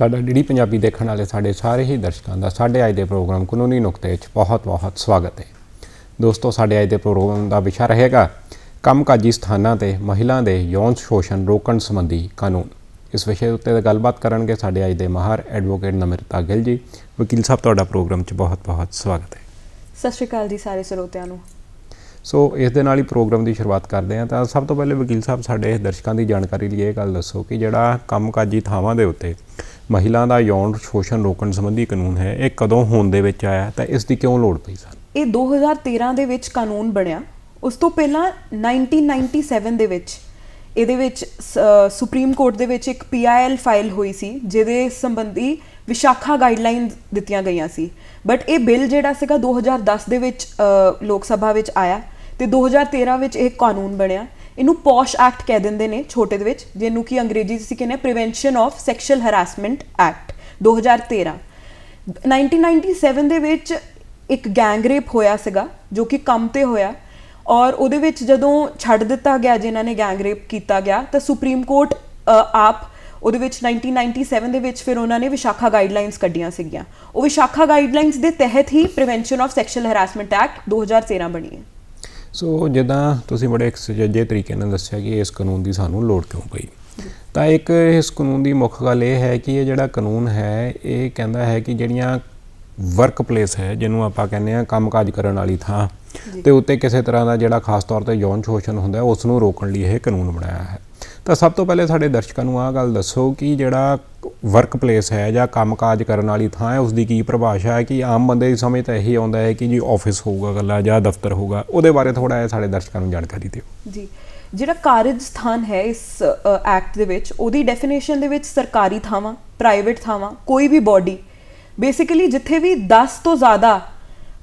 ਸਾਡਾ ਡੀਡੀ ਪੰਜਾਬੀ ਦੇਖਣ ਵਾਲੇ ਸਾਡੇ ਸਾਰੇ ਹੀ ਦਰਸ਼ਕਾਂ ਦਾ ਸਾਡੇ ਅੱਜ ਦੇ ਪ੍ਰੋਗਰਾਮ ਕਾਨੂੰਨੀ ਨੁਕਤੇ 'ਚ ਬਹੁਤ-ਬਹੁਤ ਸਵਾਗਤ ਹੈ। ਦੋਸਤੋ ਸਾਡੇ ਅੱਜ ਦੇ ਪ੍ਰੋਗਰਾਮ ਦਾ ਵਿਸ਼ਾ ਰਹੇਗਾ ਕੰਮਕਾਜੀ ਸਥਾਨਾਂ ਤੇ ਮਹਿਲਾ ਦੇ ਯੌਨ ਸ਼ੋਸ਼ਣ ਰੋਕਣ ਸੰਬੰਧੀ ਕਾਨੂੰਨ। ਇਸ ਵਿਸ਼ੇ ਉੱਤੇ ਗੱਲਬਾਤ ਕਰਨਗੇ ਸਾਡੇ ਅੱਜ ਦੇ ਮਾਹਰ ਐਡਵੋਕੇਟ ਨਮਿਰਤਾ ਗਿੱਲ ਜੀ। ਵਕੀਲ ਸਾਹਿਬ ਤੁਹਾਡਾ ਪ੍ਰੋਗਰਾਮ 'ਚ ਬਹੁਤ-ਬਹੁਤ ਸਵਾਗਤ ਹੈ। ਸਤਿ ਸ਼੍ਰੀ ਅਕਾਲ ਜੀ ਸਾਰੇ ਸਰੋਤਿਆਂ ਨੂੰ। ਸੋ ਇਸ ਦੇ ਨਾਲ ਹੀ ਪ੍ਰੋਗਰਾਮ ਦੀ ਸ਼ੁਰੂਆਤ ਕਰਦੇ ਹਾਂ ਤਾਂ ਸਭ ਤੋਂ ਪਹਿਲੇ ਵਕੀਲ ਸਾਹਿਬ ਸਾਡੇ ਦਰਸ਼ਕਾਂ ਦੀ ਜਾਣਕਾਰੀ ਲਈ ਇਹ ਗੱਲ ਦੱਸੋ ਕਿ ਜਿਹੜਾ ਕੰਮਕਾਜੀ ਥਾਵਾਂ ਦੇ ਉੱਤੇ ਮਹਿਲਾ ਦਾ ਯੌਨ ਸ਼ੋਸ਼ਣ ਰੋਕਣ ਸੰਬੰਧੀ ਕਾਨੂੰਨ ਹੈ, ਇਹ ਕਦੋਂ ਹੋਣ ਦੇ ਵਿੱਚ ਆਇਆ ਤਾਂ ਇਸ ਦੀ ਕਿਉਂ ਲੋੜ ਪਈ ਸਰ? ਇਹ 2013 ਦੇ ਵਿੱਚ ਕਾਨੂੰਨ ਬਣਿਆ। ਉਸ ਤੋਂ ਪਹਿਲਾਂ 1997 ਦੇ ਵਿੱਚ, ਇਹਦੇ ਵਿੱਚ ਸ- ਸੁਪਰੀਮ ਕੋਰਟ ਦੇ ਵਿੱਚ ਇੱਕ ਪੀਆਈਐਲ ਫਾਈਲ ਹੋਈ ਸੀ, ਜਿਹਦੇ ਸੰਬੰਧੀ ਵਿਸ਼ਾਖਾ ਗਾਈਡਲਾਈਨਸ ਦਿੱਤੀਆਂ ਗਈਆਂ ਸੀ। ਬਟ ਇਹ ਬਿੱਲ ਜਿਹੜਾ ਸੀਗਾ 2010 ਦੇ ਵਿੱਚ ਲੋਕ ਸਭਾ ਵਿੱਚ ਆਇਆ ਤੇ 2013 ਵਿੱਚ ਇਹ ਕਾਨੂੰਨ ਬਣਿਆ। ਇਹਨੂੰ ਪੌਸ਼ ਐਕਟ ਕਹਿ ਦਿੰਦੇ ਨੇ ਛੋਟੇ ਦੇ ਵਿੱਚ, ਜਿਹਨੂੰ ਕਿ ਅੰਗਰੇਜ਼ੀ 'ਚ ਅਸੀਂ ਕਹਿੰਦੇ prevention of sexual harassment act 2013 1997 ਦੇ ਵਿੱਚ ਇੱਕ ਗੈਂਗ ਰੇਪ ਹੋਇਆ ਸੀਗਾ, ਜੋ ਕਿ ਕੰਮ ਤੇ ਹੋਇਆ, ਔਰ ਉਹਦੇ ਵਿੱਚ ਜਦੋਂ ਛੱਡ ਦਿੱਤਾ ਗਿਆ, ਜਿਨ੍ਹਾਂ ਨੇ ਗੈਂਗ ਰੇਪ ਕੀਤਾ ਗਿਆ, ਤਾਂ ਸੁਪਰੀਮ ਕੋਰਟ ਆਪ ਉਹਦੇ ਵਿੱਚ 1997 ਦੇ ਵਿੱਚ ਫਿਰ ਉਹਨਾਂ ਨੇ ਵਿਸ਼ਾਖਾ ਗਾਈਡਲਾਈਨਸ ਕੱਢੀਆਂ ਸੀਗੀਆਂ। ਉਹ ਵਿਸ਼ਾਖਾ ਗਾਈਡਲਾਈਨਸ ਦੇ ਤਹਿਤ ਹੀ prevention of sexual harassment act 2013 ਬਣੀ ਹੈ। ਸੋ ਜਿੱਦਾਂ ਤੁਸੀਂ ਬੜੇ ਇੱਕ ਸੁਚੱਜੇ ਤਰੀਕੇ ਨਾਲ ਦੱਸਿਆ ਕਿ ਇਸ ਕਾਨੂੰਨ ਦੀ ਸਾਨੂੰ ਲੋੜ ਕਿਉਂ ਪਈ। ਤਾਂ ਇੱਕ ਇਸ ਕਾਨੂੰਨ ਦੀ ਮੁੱਖ ਗੱਲ ਇਹ ਹੈ ਕਿ ਇਹ ਜਿਹੜਾ ਕਾਨੂੰਨ ਹੈ ਇਹ ਕਹਿੰਦਾ ਹੈ ਕਿ ਜਿਹੜੀਆਂ ਵਰਕ ਪਲੇਸ ਹੈ ਜਿਹਨੂੰ ਆਪਾਂ ਕਹਿੰਦੇ ਆ ਕੰਮਕਾਜ ਕਰਨ ਵਾਲੀ ਥਾਂ ਤੇ ਉੱਤੇ ਕਿਸੇ ਤਰ੍ਹਾਂ ਦਾ ਜਿਹੜਾ ਖਾਸ ਤੌਰ ਤੇ ਯੌਨ ਸ਼ੋਸ਼ਣ ਹੁੰਦਾ ਉਸ ਨੂੰ ਰੋਕਣ ਲਈ ਇਹ ਕਾਨੂੰਨ ਬਣਾਇਆ ਹੈ। ਤਾਂ ਸਭ ਤੋਂ ਪਹਿਲੇ ਸਾਡੇ ਦਰਸ਼ਕਾਂ ਨੂੰ ਆਹ ਗੱਲ ਦੱਸੋ ਕਿ ਜਿਹੜਾ ਵਰਕ ਪਲੇਸ ਹੈ ਜਾਂ ਕੰਮਕਾਜ ਕਰਨ ਵਾਲੀ ਥਾਂ ਹੈ ਉਸ ਦੀ ਕੀ ਪਰਿਭਾਸ਼ਾ ਹੈ ਕਿ ਆਮ ਬੰਦੇ ਦੀ ਸਮਝ ਤਾਂ ਇਹੀ ਆਉਂਦਾ ਹੈ ਕਿ ਜੀ ਆਫਿਸ ਹੋਊਗਾ ਗੱਲਾ ਜਾਂ ਦਫ਼ਤਰ ਹੋਊਗਾ, ਉਹਦੇ ਬਾਰੇ ਥੋੜਾ ਜਿਹਾ ਸਾਡੇ ਦਰਸ਼ਕਾਂ ਨੂੰ ਜਾਣਕਾਰੀ ਦਿਓ। ਜੀ, ਜਿਹੜਾ ਕਾਰਜ ਸਥਾਨ ਹੈ ਇਸ ਐਕਟ ਦੇ ਵਿੱਚ, ਉਹਦੀ ਡੈਫੀਨੇਸ਼ਨ ਦੇ ਵਿੱਚ ਸਰਕਾਰੀ ਥਾਵਾਂ ਪ੍ਰਾਈਵੇਟ ਥਾਵਾਂ, ਕੋਈ ਵੀ ਬਾਡੀ ਬੇਸਿਕਲੀ ਜਿੱਥੇ ਵੀ 10 ਤੋਂ ਜ਼ਿਆਦਾ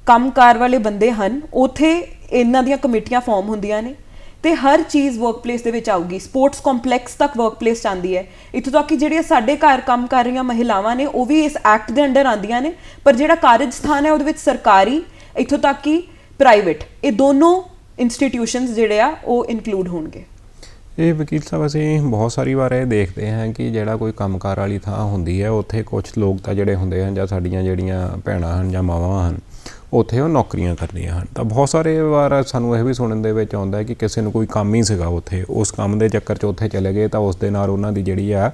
ਕੰਮਕਾਰ ਵਾਲੇ ਬੰਦੇ ਹਨ, ਉਥੇ ਇਹਨਾਂ ਦੀਆਂ ਕਮੇਟੀਆਂ ਫਾਰਮ ਹੁੰਦੀਆਂ ਨੇ। ਤੇ ਹਰ ਚੀਜ਼ ਵਰਕਪਲੇਸ ਦੇ ਵਿੱਚ ਆਊਗੀ। ਸਪੋਰਟਸ ਕੰਪਲੈਕਸ ਤੱਕ ਵਰਕਪਲੇਸ ਆਂਦੀ ਹੈ। ਇੱਥੋਂ ਤੱਕ ਕਿ ਜਿਹੜੀਆਂ ਸਾਡੇ ਘਰ ਕੰਮ ਕਰ ਰਹੀਆਂ ਮਹਿਲਾਵਾਂ ਨੇ, ਉਹ ਵੀ ਇਸ ਐਕਟ ਦੇ ਅੰਡਰ ਆਂਦੀਆਂ ਨੇ। ਪਰ ਜਿਹੜਾ ਕਾਰਜ ਸਥਾਨ ਹੈ, ਉਹਦੇ ਵਿੱਚ ਸਰਕਾਰੀ, ਇੱਥੋਂ ਤੱਕ ਕਿ ਪ੍ਰਾਈਵੇਟ ਇਹ ਦੋਨੋਂ ਇੰਸਟੀਟਿਊਸ਼ਨਸ ਜਿਹੜੇ ਆ, ਉਹ ਇਨਕਲੂਡ ਹੋਣਗੇ। ਇਹ ਵਕੀਲ ਸਾਹਿਬ, ਅਸੀਂ ਬਹੁਤ ਸਾਰੀ ਵਾਰ ਇਹ ਦੇਖਦੇ ਹਾਂ ਕਿ ਜਿਹੜਾ ਕੋਈ ਕੰਮਕਾਰ ਵਾਲੀ ਥਾਂ ਹੁੰਦੀ ਹੈ, ਉੱਥੇ ਕੁਝ ਲੋਕ ਤਾਂ ਜਿਹੜੇ ਹੁੰਦੇ ਹਨ ਜਾਂ ਸਾਡੀਆਂ ਜਿਹੜੀਆਂ ਭੈਣਾਂ ਹਨ ਜਾਂ ਮਾਵਾਂ ਹਨ ਉੱਥੇ ਉਹ ਨੌਕਰੀਆਂ ਕਰਦੀਆਂ ਹਨ। ਤਾਂ ਬਹੁਤ ਸਾਰੇ ਵਾਰ ਸਾਨੂੰ ਇਹ ਵੀ ਸੁਣਨ ਦੇ ਵਿੱਚ ਆਉਂਦਾ ਹੈ ਕਿ ਕਿਸੇ ਨੂੰ ਕੋਈ ਕੰਮ ਹੀ ਸੀਗਾ ਉੱਥੇ। ਉਸ ਕੰਮ ਦੇ ਚੱਕਰ 'ਚ ਉੱਥੇ ਚਲੇ ਗਏ ਤਾਂ ਉਸ ਦੇ ਨਾਲ ਉਹਨਾਂ ਦੀ ਜਿਹੜੀ ਆ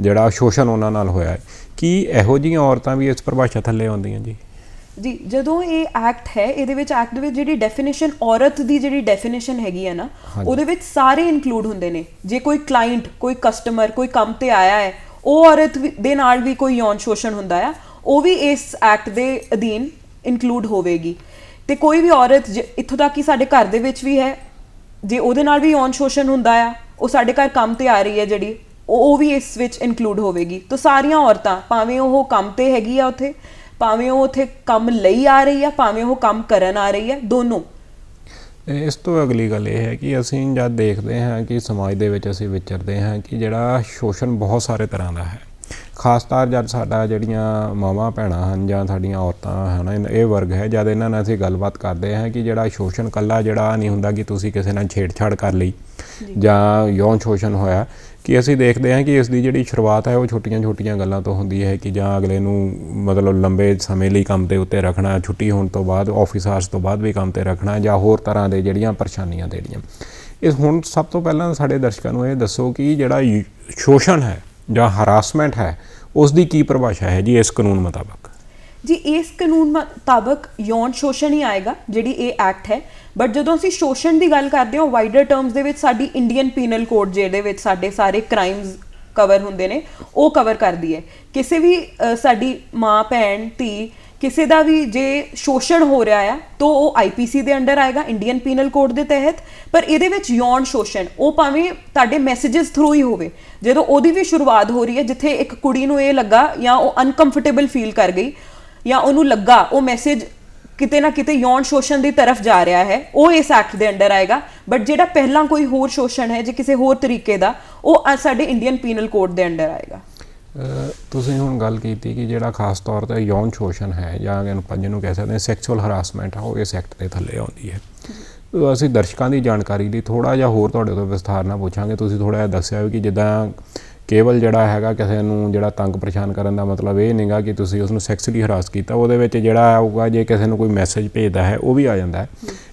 ਜਿਹੜਾ ਸ਼ੋਸ਼ਣ ਉਹਨਾਂ ਨਾਲ ਹੋਇਆ ਹੈ। ਕੀ ਇਹੋ ਜਿਹੀਆਂ ਔਰਤਾਂ ਵੀ ਇਸ ਪਰਿਭਾਸ਼ਾ ਥੱਲੇ ਆਉਂਦੀਆਂ ਜੀ? ਜੀ ਜਦੋਂ ਇਹ ਐਕਟ ਹੈ ਇਹਦੇ ਵਿੱਚ ਐਕਟ ਦੇ ਵਿੱਚ ਜਿਹੜੀ ਡੈਫੀਨੇਸ਼ਨ ਔਰਤ ਦੀ ਜਿਹੜੀ ਡੈਫੀਨੇਸ਼ਨ ਹੈਗੀ ਹੈ ਨਾ। ਉਹਦੇ ਵਿੱਚ ਸਾਰੇ ਇਨਕਲੂਡ ਹੁੰਦੇ ਨੇ। ਜੇ ਕੋਈ ਕਲਾਇੰਟ ਕੋਈ ਕਸਟਮਰ ਕੋਈ ਕੰਮ ਤੇ ਆਇਆ ਹੈ ਉਹ ਔਰਤ ਦੇ ਨਾਲ ਵੀ ਕੋਈ ਯੌਨ ਸ਼ੋਸ਼ਣ ਹੁੰਦਾ ਆ ਉਹ ਵੀ ਇਸ ਐਕਟ ਦੇ ਅਧੀਨ ਇਨਕਲੂਡ ਹੋਵੇਗੀ। ਤੇ ਕੋਈ ਵੀ ਔਰਤ ਜੇ- ਇੱਥੋਂ ਤੱਕ ਕਿ ਸਾਡੇ ਘਰ ਦੇ ਵਿੱਚ ਵੀ ਹੈ, ਜੇ ਉਹਦੇ ਨਾਲ ਵੀ ਔਨ ਸ਼ੋਸ਼ਣ ਹੁੰਦਾ ਆ, ਉਹ ਸਾਡੇ ਘਰ ਕੰਮ ਤੇ ਆ ਰਹੀ ਹੈ ਜਿਹੜੀ, ਉਹ ਉਹ ਵੀ ਇਸ ਵਿੱਚ ਇਨਕਲੂਡ ਹੋਵੇਗੀ। ਤਾਂ ਸਾਰੀਆਂ ਔਰਤਾਂ, ਭਾਵੇਂ ਉਹ ਕੰਮ ਤੇ ਹੈਗੀ ਆ ਉੱਥੇ, ਭਾਵੇਂ ਉਹ ਉੱਥੇ ਕੰਮ ਲਈ ਆ ਰਹੀ ਆ, ਭਾਵੇਂ ਉਹ ਕੰਮ ਕਰਨ ਆ ਰਹੀ ਹੈ ਦੋਨੋਂ। ਇਸ ਤੋਂ ਅਗਲੀ ਗੱਲ ਇਹ ਹੈ ਕਿ ਅਸੀਂ ਜਦ ਦੇਖਦੇ ਹਾਂ ਕਿ ਸਮਾਜ ਦੇ ਵਿੱਚ ਅਸੀਂ ਵਿਚਰਦੇ ਹਾਂ ਕਿ ਜਿਹੜਾ ਸ਼ੋਸ਼ਣ ਬਹੁਤ ਸਾਰੇ ਤਰ੍ਹਾਂ ਦਾ ਹੈ। ਖਾਸ ਤੌਰ ਜਦ ਸਾਡਾ ਜਿਹੜੀਆਂ ਮਾਵਾਂ ਭੈਣਾਂ ਹਨ ਜਾਂ ਸਾਡੀਆਂ ਔਰਤਾਂ ਹਨ ਇਹ- ਵਰਗ ਹੈ ਜਦ ਇਹਨਾਂ ਨਾਲ ਅਸੀਂ ਗੱਲਬਾਤ ਕਰਦੇ ਹਾਂ ਕਿ ਜਿਹੜਾ ਸ਼ੋਸ਼ਣ ਕੱਲਾ ਜਿਹੜਾ ਨਹੀਂ ਹੁੰਦਾ ਕਿ ਤੁਸੀਂ ਕਿਸੇ ਨਾਲ ਛੇੜਛਾੜ ਕਰ ਲਈ ਜਾਂ। ਯੌਨ ਸ਼ੋਸ਼ਣ ਹੋਇਆ ਕਿ ਅਸੀਂ ਦੇਖਦੇ ਹਾਂ ਕਿ ਇਸ ਦੀ ਜਿਹੜੀ ਸ਼ੁਰੂਆਤ ਹੈ ਉਹ ਛੋਟੀਆਂ-ਛੋਟੀਆਂ ਗੱਲਾਂ ਤੋਂ ਹੁੰਦੀ ਹੈ ਕਿ ਜਾਂ ਅਗਲੇ ਨੂੰ ਮਤਲਬ ਲੰਬੇ ਸਮੇਂ ਲਈ ਕੰਮ ਦੇ ਉੱਤੇ ਰੱਖਣਾ ਛੁੱਟੀ ਹੋਣ ਤੋਂ ਬਾਅਦ ਆਫਿਸ ਆਵਰਸ ਤੋਂ ਬਾਅਦ ਵੀ ਕੰਮ ਤੇ ਰੱਖਣਾ ਜਾਂ ਹੋਰ ਤਰ੍ਹਾਂ ਦੇ ਜਿਹੜੀਆਂ ਪਰੇਸ਼ਾਨੀਆਂ ਦੇਣੀਆਂ। ਇਸ ਹੁਣ ਸਭ ਤੋਂ ਪਹਿਲਾਂ ਸਾਡੇ ਦਰਸ਼ਕਾਂ ਨੂੰ ਇਹ ਦੱਸੋ ਕਿ ਜਿਹੜਾ ਸ਼ੋਸ਼ਣ ਹੈ ਜਾਂ ਹਰਾਸਮੈਂਟ ਹੈ ਉਸ ਦੀ ਕੀ ਪਰਿਭਾਸ਼ਾ ਹੈ ਜੀ ਇਸ ਕਾਨੂੰਨ ਮੁਤਾਬਕ? ਜੀ, ਇਸ ਕਾਨੂੰਨ ਮੁਤਾਬਕ ਯੌਨ ਸ਼ੋਸ਼ਣ ਹੀ ਆਏਗਾ, ਜਿਹੜੀ ਇਹ ਐਕਟ ਹੈ। ਬਟ ਜਦੋਂ ਅਸੀਂ ਸ਼ੋਸ਼ਣ ਦੀ ਗੱਲ ਕਰਦੇ ਹਾਂ ਵਾਈਡਰ ਟਰਮਸ ਦੇ ਵਿੱਚ ਸਾਡੀ ਇੰਡੀਅਨ ਪੀਨਲ ਕੋਡ ਜਿਹਦੇ ਵਿੱਚ ਸਾਡੇ ਸਾਰੇ ਕ੍ਰਾਈਮਸ ਕਵਰ ਹੁੰਦੇ ਨੇ, ਉਹ ਕਵਰ ਕਰਦੀ ਹੈ। ਕਿਸੇ ਵੀ ਸਾਡੀ ਮਾਂ, ਭੈਣ, ਧੀ ਕਿਸੇ ਦਾ ਵੀ ਜੇ ਸ਼ੋਸ਼ਣ ਹੋ ਰਿਹਾ ਆ, ਤਾਂ ਉਹ ਆਈਪੀਸੀ ਦੇ ਅੰਡਰ ਆਏਗਾ ਇੰਡੀਅਨ ਪੀਨਲ ਕੋਡ ਦੇ ਤਹਿਤ। ਪਰ ਇਹਦੇ ਵਿੱਚ ਯੌਨ ਸ਼ੋਸ਼ਣ, ਉਹ ਭਾਵੇਂ ਤੁਹਾਡੇ ਮੈਸੇजेस ਥਰੂ ਹੀ ਹੋਵੇ, ਜਦੋਂ ਉਹਦੀ ਵੀ ਸ਼ੁਰੂਆਤ ਹੋ ਰਹੀ ਹੈ, ਜਿੱਥੇ ਇੱਕ ਕੁੜੀ ਨੂੰ ਇਹ ਲੱਗਾ ਜਾਂ ਉਹ ਅਨਕੰਫਰਟੇਬਲ ਫੀਲ ਕਰ ਗਈ ਜਾਂ ਉਹਨੂੰ ਲੱਗਾ, ਉਹ ਮੈਸੇਜ ਕਿਤੇ ਨਾ ਕਿਤੇ ਯੌਨ ਸ਼ੋਸ਼ਣ ਦੀ ਤਰਫ ਜਾ ਰਿਹਾ ਹੈ, ਉਹ ਇਸ ਐਕਟ ਦੇ ਅੰਡਰ ਆਏਗਾ। ਬਟ ਜਿਹੜਾ ਪਹਿਲਾਂ ਕੋਈ ਹੋਰ ਸ਼ੋਸ਼ਣ ਹੈ, ਜੇ ਕਿਸੇ ਹੋਰ ਤਰੀਕੇ ਦਾ, ਉਹ ਅ- ਸਾਡੇ ਇੰਡੀਅਨ ਪੀਨਲ ਕੋਡ ਦੇ ਅੰਡਰ ਆਏਗਾ। ਤੁਸੀਂ ਹੁਣ ਗੱਲ ਕੀਤੀ ਕਿ ਜਿਹੜਾ ਖਾਸ ਤੌਰ ਤੇ ਯੌਨ ਸ਼ੋਸ਼ਣ ਹੈ ਜਾਂ ਇਹਨੂੰ ਆਪਾਂ ਜਿਹਨੂੰ ਕਹਿ ਸਕਦੇ ਹਾਂ ਸੈਕਸ਼ੂਅਲ ਹਰਾਸਮੈਂਟ ਆ ਉਹ ਇਸ ਐਕਟ ਦੇ ਥੱਲੇ ਆਉਂਦੀ ਹੈ। ਅਸੀਂ ਦਰਸ਼ਕਾਂ ਦੀ ਜਾਣਕਾਰੀ ਲਈ ਥੋੜਾ ਜਿਹਾ ਹੋਰ ਤੁਹਾਡੇ ਤੋਂ ਵਿਸਥਾਰ ਨਾਲ ਪੁੱਛਾਂਗੇ। ਤੁਸੀਂ ਥੋੜਾ ਜਿਹਾ ਦੱਸਿਆ ਕਿ ਜਿੱਦਾਂ ਕੇਵਲ ਜਿਹੜਾ ਹੈਗਾ ਕਿਸੇ ਨੂੰ ਜਿਹੜਾ ਤੰਗ ਪਰੇਸ਼ਾਨ ਕਰਨ ਦਾ ਮਤਲਬ ਇਹ ਨਹੀਂਗਾ ਕਿ ਤੁਸੀਂ ਉਸ ਨੂੰ ਸੈਕਸੁਅਲੀ ਹਰਾਸ ਕੀਤਾ ਉਹਦੇ ਵਿੱਚ ਜਿਹੜਾ ਆਊਗਾ ਜੇ ਕਿਸੇ ਨੂੰ ਕੋਈ ਮੈਸੇਜ ਭੇਜਦਾ ਹੈ ਉਹ ਵੀ ਆ ਜਾਂਦਾ ਹੈ।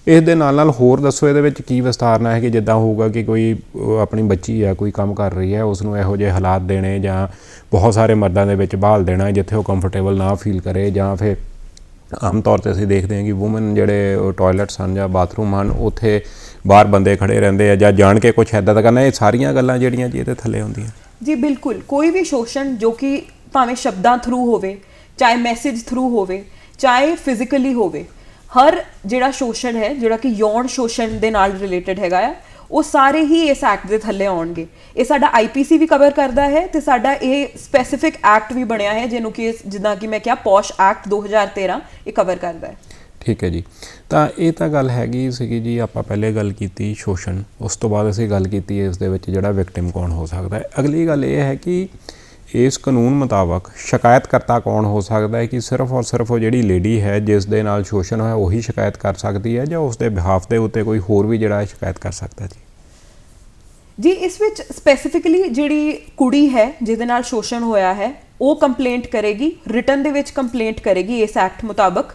ਇਸ ਦੇ ਨਾਲ ਨਾਲ ਹੋਰ ਦੱਸੋ ਇਹਦੇ ਵਿੱਚ ਕੀ ਵਿਸਤਾਰਨਾ ਹੈ ਕਿ ਜਿੱਦਾਂ ਹੋਊਗਾ ਕਿ ਕੋਈ ਆਪਣੀ ਬੱਚੀ ਹੈ ਕੋਈ ਕੰਮ ਕਰ ਰਹੀ ਹੈ ਉਸ ਨੂੰ ਇਹੋ ਜਿਹੇ ਹਾਲਾਤ ਦੇਣੇ ਜਾਂ ਬਹੁਤ ਸਾਰੇ ਮਰਦਾਂ ਦੇ ਵਿੱਚ ਬਹਾਲ ਦੇਣਾ ਜਿੱਥੇ ਉਹ ਕੰਫਰਟੇਬਲ ਨਾ ਫੀਲ ਕਰੇ ਜਾਂ ਫਿਰ ਆਮ ਤੌਰ ਤੇ ਅਸੀਂ ਦੇਖਦੇ ਹਾਂ ਕਿ ਔਮਨ ਜਿਹੜੇ ਟਾਇਲਟਸ ਹਨ ਜਾਂ ਬਾਥਰੂਮ ਹਨ ਉੱਥੇ ਬਾਹਰ ਬੰਦੇ ਖੜੇ ਰਹਿੰਦੇ ਆ ਜਾਂ ਜਾਣ ਕੇ ਕੁਝ ਐਦਾਂ ਦਾ ਕਰਨਾ ਇਹ ਸਾਰੀਆਂ ਗੱਲਾਂ ਜਿਹੜੀਆਂ ਜੀ ਇਹਦੇ ਥੱਲੇ ਹੁੰਦੀਆਂ। ਜੀ, ਬਿਲਕੁਲ। ਕੋਈ ਵੀ ਸ਼ੋਸ਼ਣ ਜੋ ਕਿ ਭਾਵੇਂ ਸ਼ਬਦਾਂ ਥਰੂ ਹੋਵੇ, ਚਾਹੇ ਮੈਸੇਜ ਥਰੂ ਹੋਵੇ, ਚਾਹੇ ਫਿਜ਼ੀਕਲੀ ਹੋਵੇ, ਹਰ ਜਿਹੜਾ ਸ਼ੋਸ਼ਣ ਹੈ, ਜਿਹੜਾ ਕਿ ਯੌਨ ਸ਼ੋਸ਼ਣ ਦੇ ਨਾਲ ਰਿਲੇਟਡ ਹੈਗਾ ਆ, ਉਹ ਸਾਰੇ ਹੀ ਇਸ ਐਕਟ ਦੇ ਥੱਲੇ ਆਉਣਗੇ। ਇਹ ਸਾਡਾ ਆਈਪੀਸੀ ਵੀ ਕਵਰ ਕਰਦਾ ਹੈ ਤੇ ਸਾਡਾ ਇਹ ਸਪੈਸੀਫਿਕ ਐਕਟ ਵੀ ਬਣਿਆ ਹੈ, ਜਿਹਨੂੰ ਕਿ ਜਿੱਦਾਂ ਕਿ ਮੈਂ ਕਿਹਾ ਪੌਸ਼ ਐਕਟ 2013 ਇਹ ਕਵਰ ਕਰਦਾ ਹੈ। ਠੀਕ ਹੈ ਜੀ। ਤਾਂ ਇਹ ਤਾਂ ਗੱਲ ਹੈਗੀ ਸੀਗੀ ਜੀ, ਆਪਾਂ ਪਹਿਲੇ ਗੱਲ ਕੀਤੀ ਸ਼ੋਸ਼ਣ, ਉਸ ਤੋਂ ਬਾਅਦ ਅਸੀਂ ਗੱਲ ਕੀਤੀ ਇਸ ਦੇ ਵਿੱਚ ਜਿਹੜਾ ਵਿਕਟਿਮ ਕੌਣ ਹੋ ਸਕਦਾ ਹੈ। ਅਗਲੀ ਗੱਲ ਇਹ ਹੈ ਕਿ ਇਸ ਕਾਨੂੰਨ ਮੁਤਾਬਕ ਸ਼ਿਕਾਇਤਕਰਤਾ ਕੌਣ ਹੋ ਸਕਦਾ ਹੈ ਕਿ ਸਿਰਫ ਔਰ ਸਿਰਫ ਉਹ ਜਿਹੜੀ ਲੇਡੀ ਹੈ ਜਿਸ ਦੇ ਨਾਲ ਸ਼ੋਸ਼ਣ ਹੋਇਆ, ਉਹੀ ਸ਼ਿਕਾਇਤ ਕਰ ਸਕਦੀ ਹੈ ਜਾਂ ਉਸ ਦੇ ਬਿਹਾਫ ਦੇ ਉੱਤੇ ਕੋਈ ਹੋਰ ਵੀ ਜਿਹੜਾ ਸ਼ਿਕਾਇਤ ਕਰ ਸਕਦਾ ਜੀ? ਜੀ, ਇਸ ਵਿੱਚ ਸਪੈਸੀਫਿਕਲੀ ਜਿਹੜੀ ਕੁੜੀ ਹੈ ਜਿਹਦੇ ਨਾਲ ਸ਼ੋਸ਼ਣ ਹੋਇਆ ਹੈ, ਉਹ ਕੰਪਲੇਂਟ ਕਰੇਗੀ ਰਿਟਰਨ ਦੇ ਵਿੱਚ ਕੰਪਲੇਂਟ ਕਰੇਗੀ ਇਸ ਐਕਟ ਮੁਤਾਬਕ।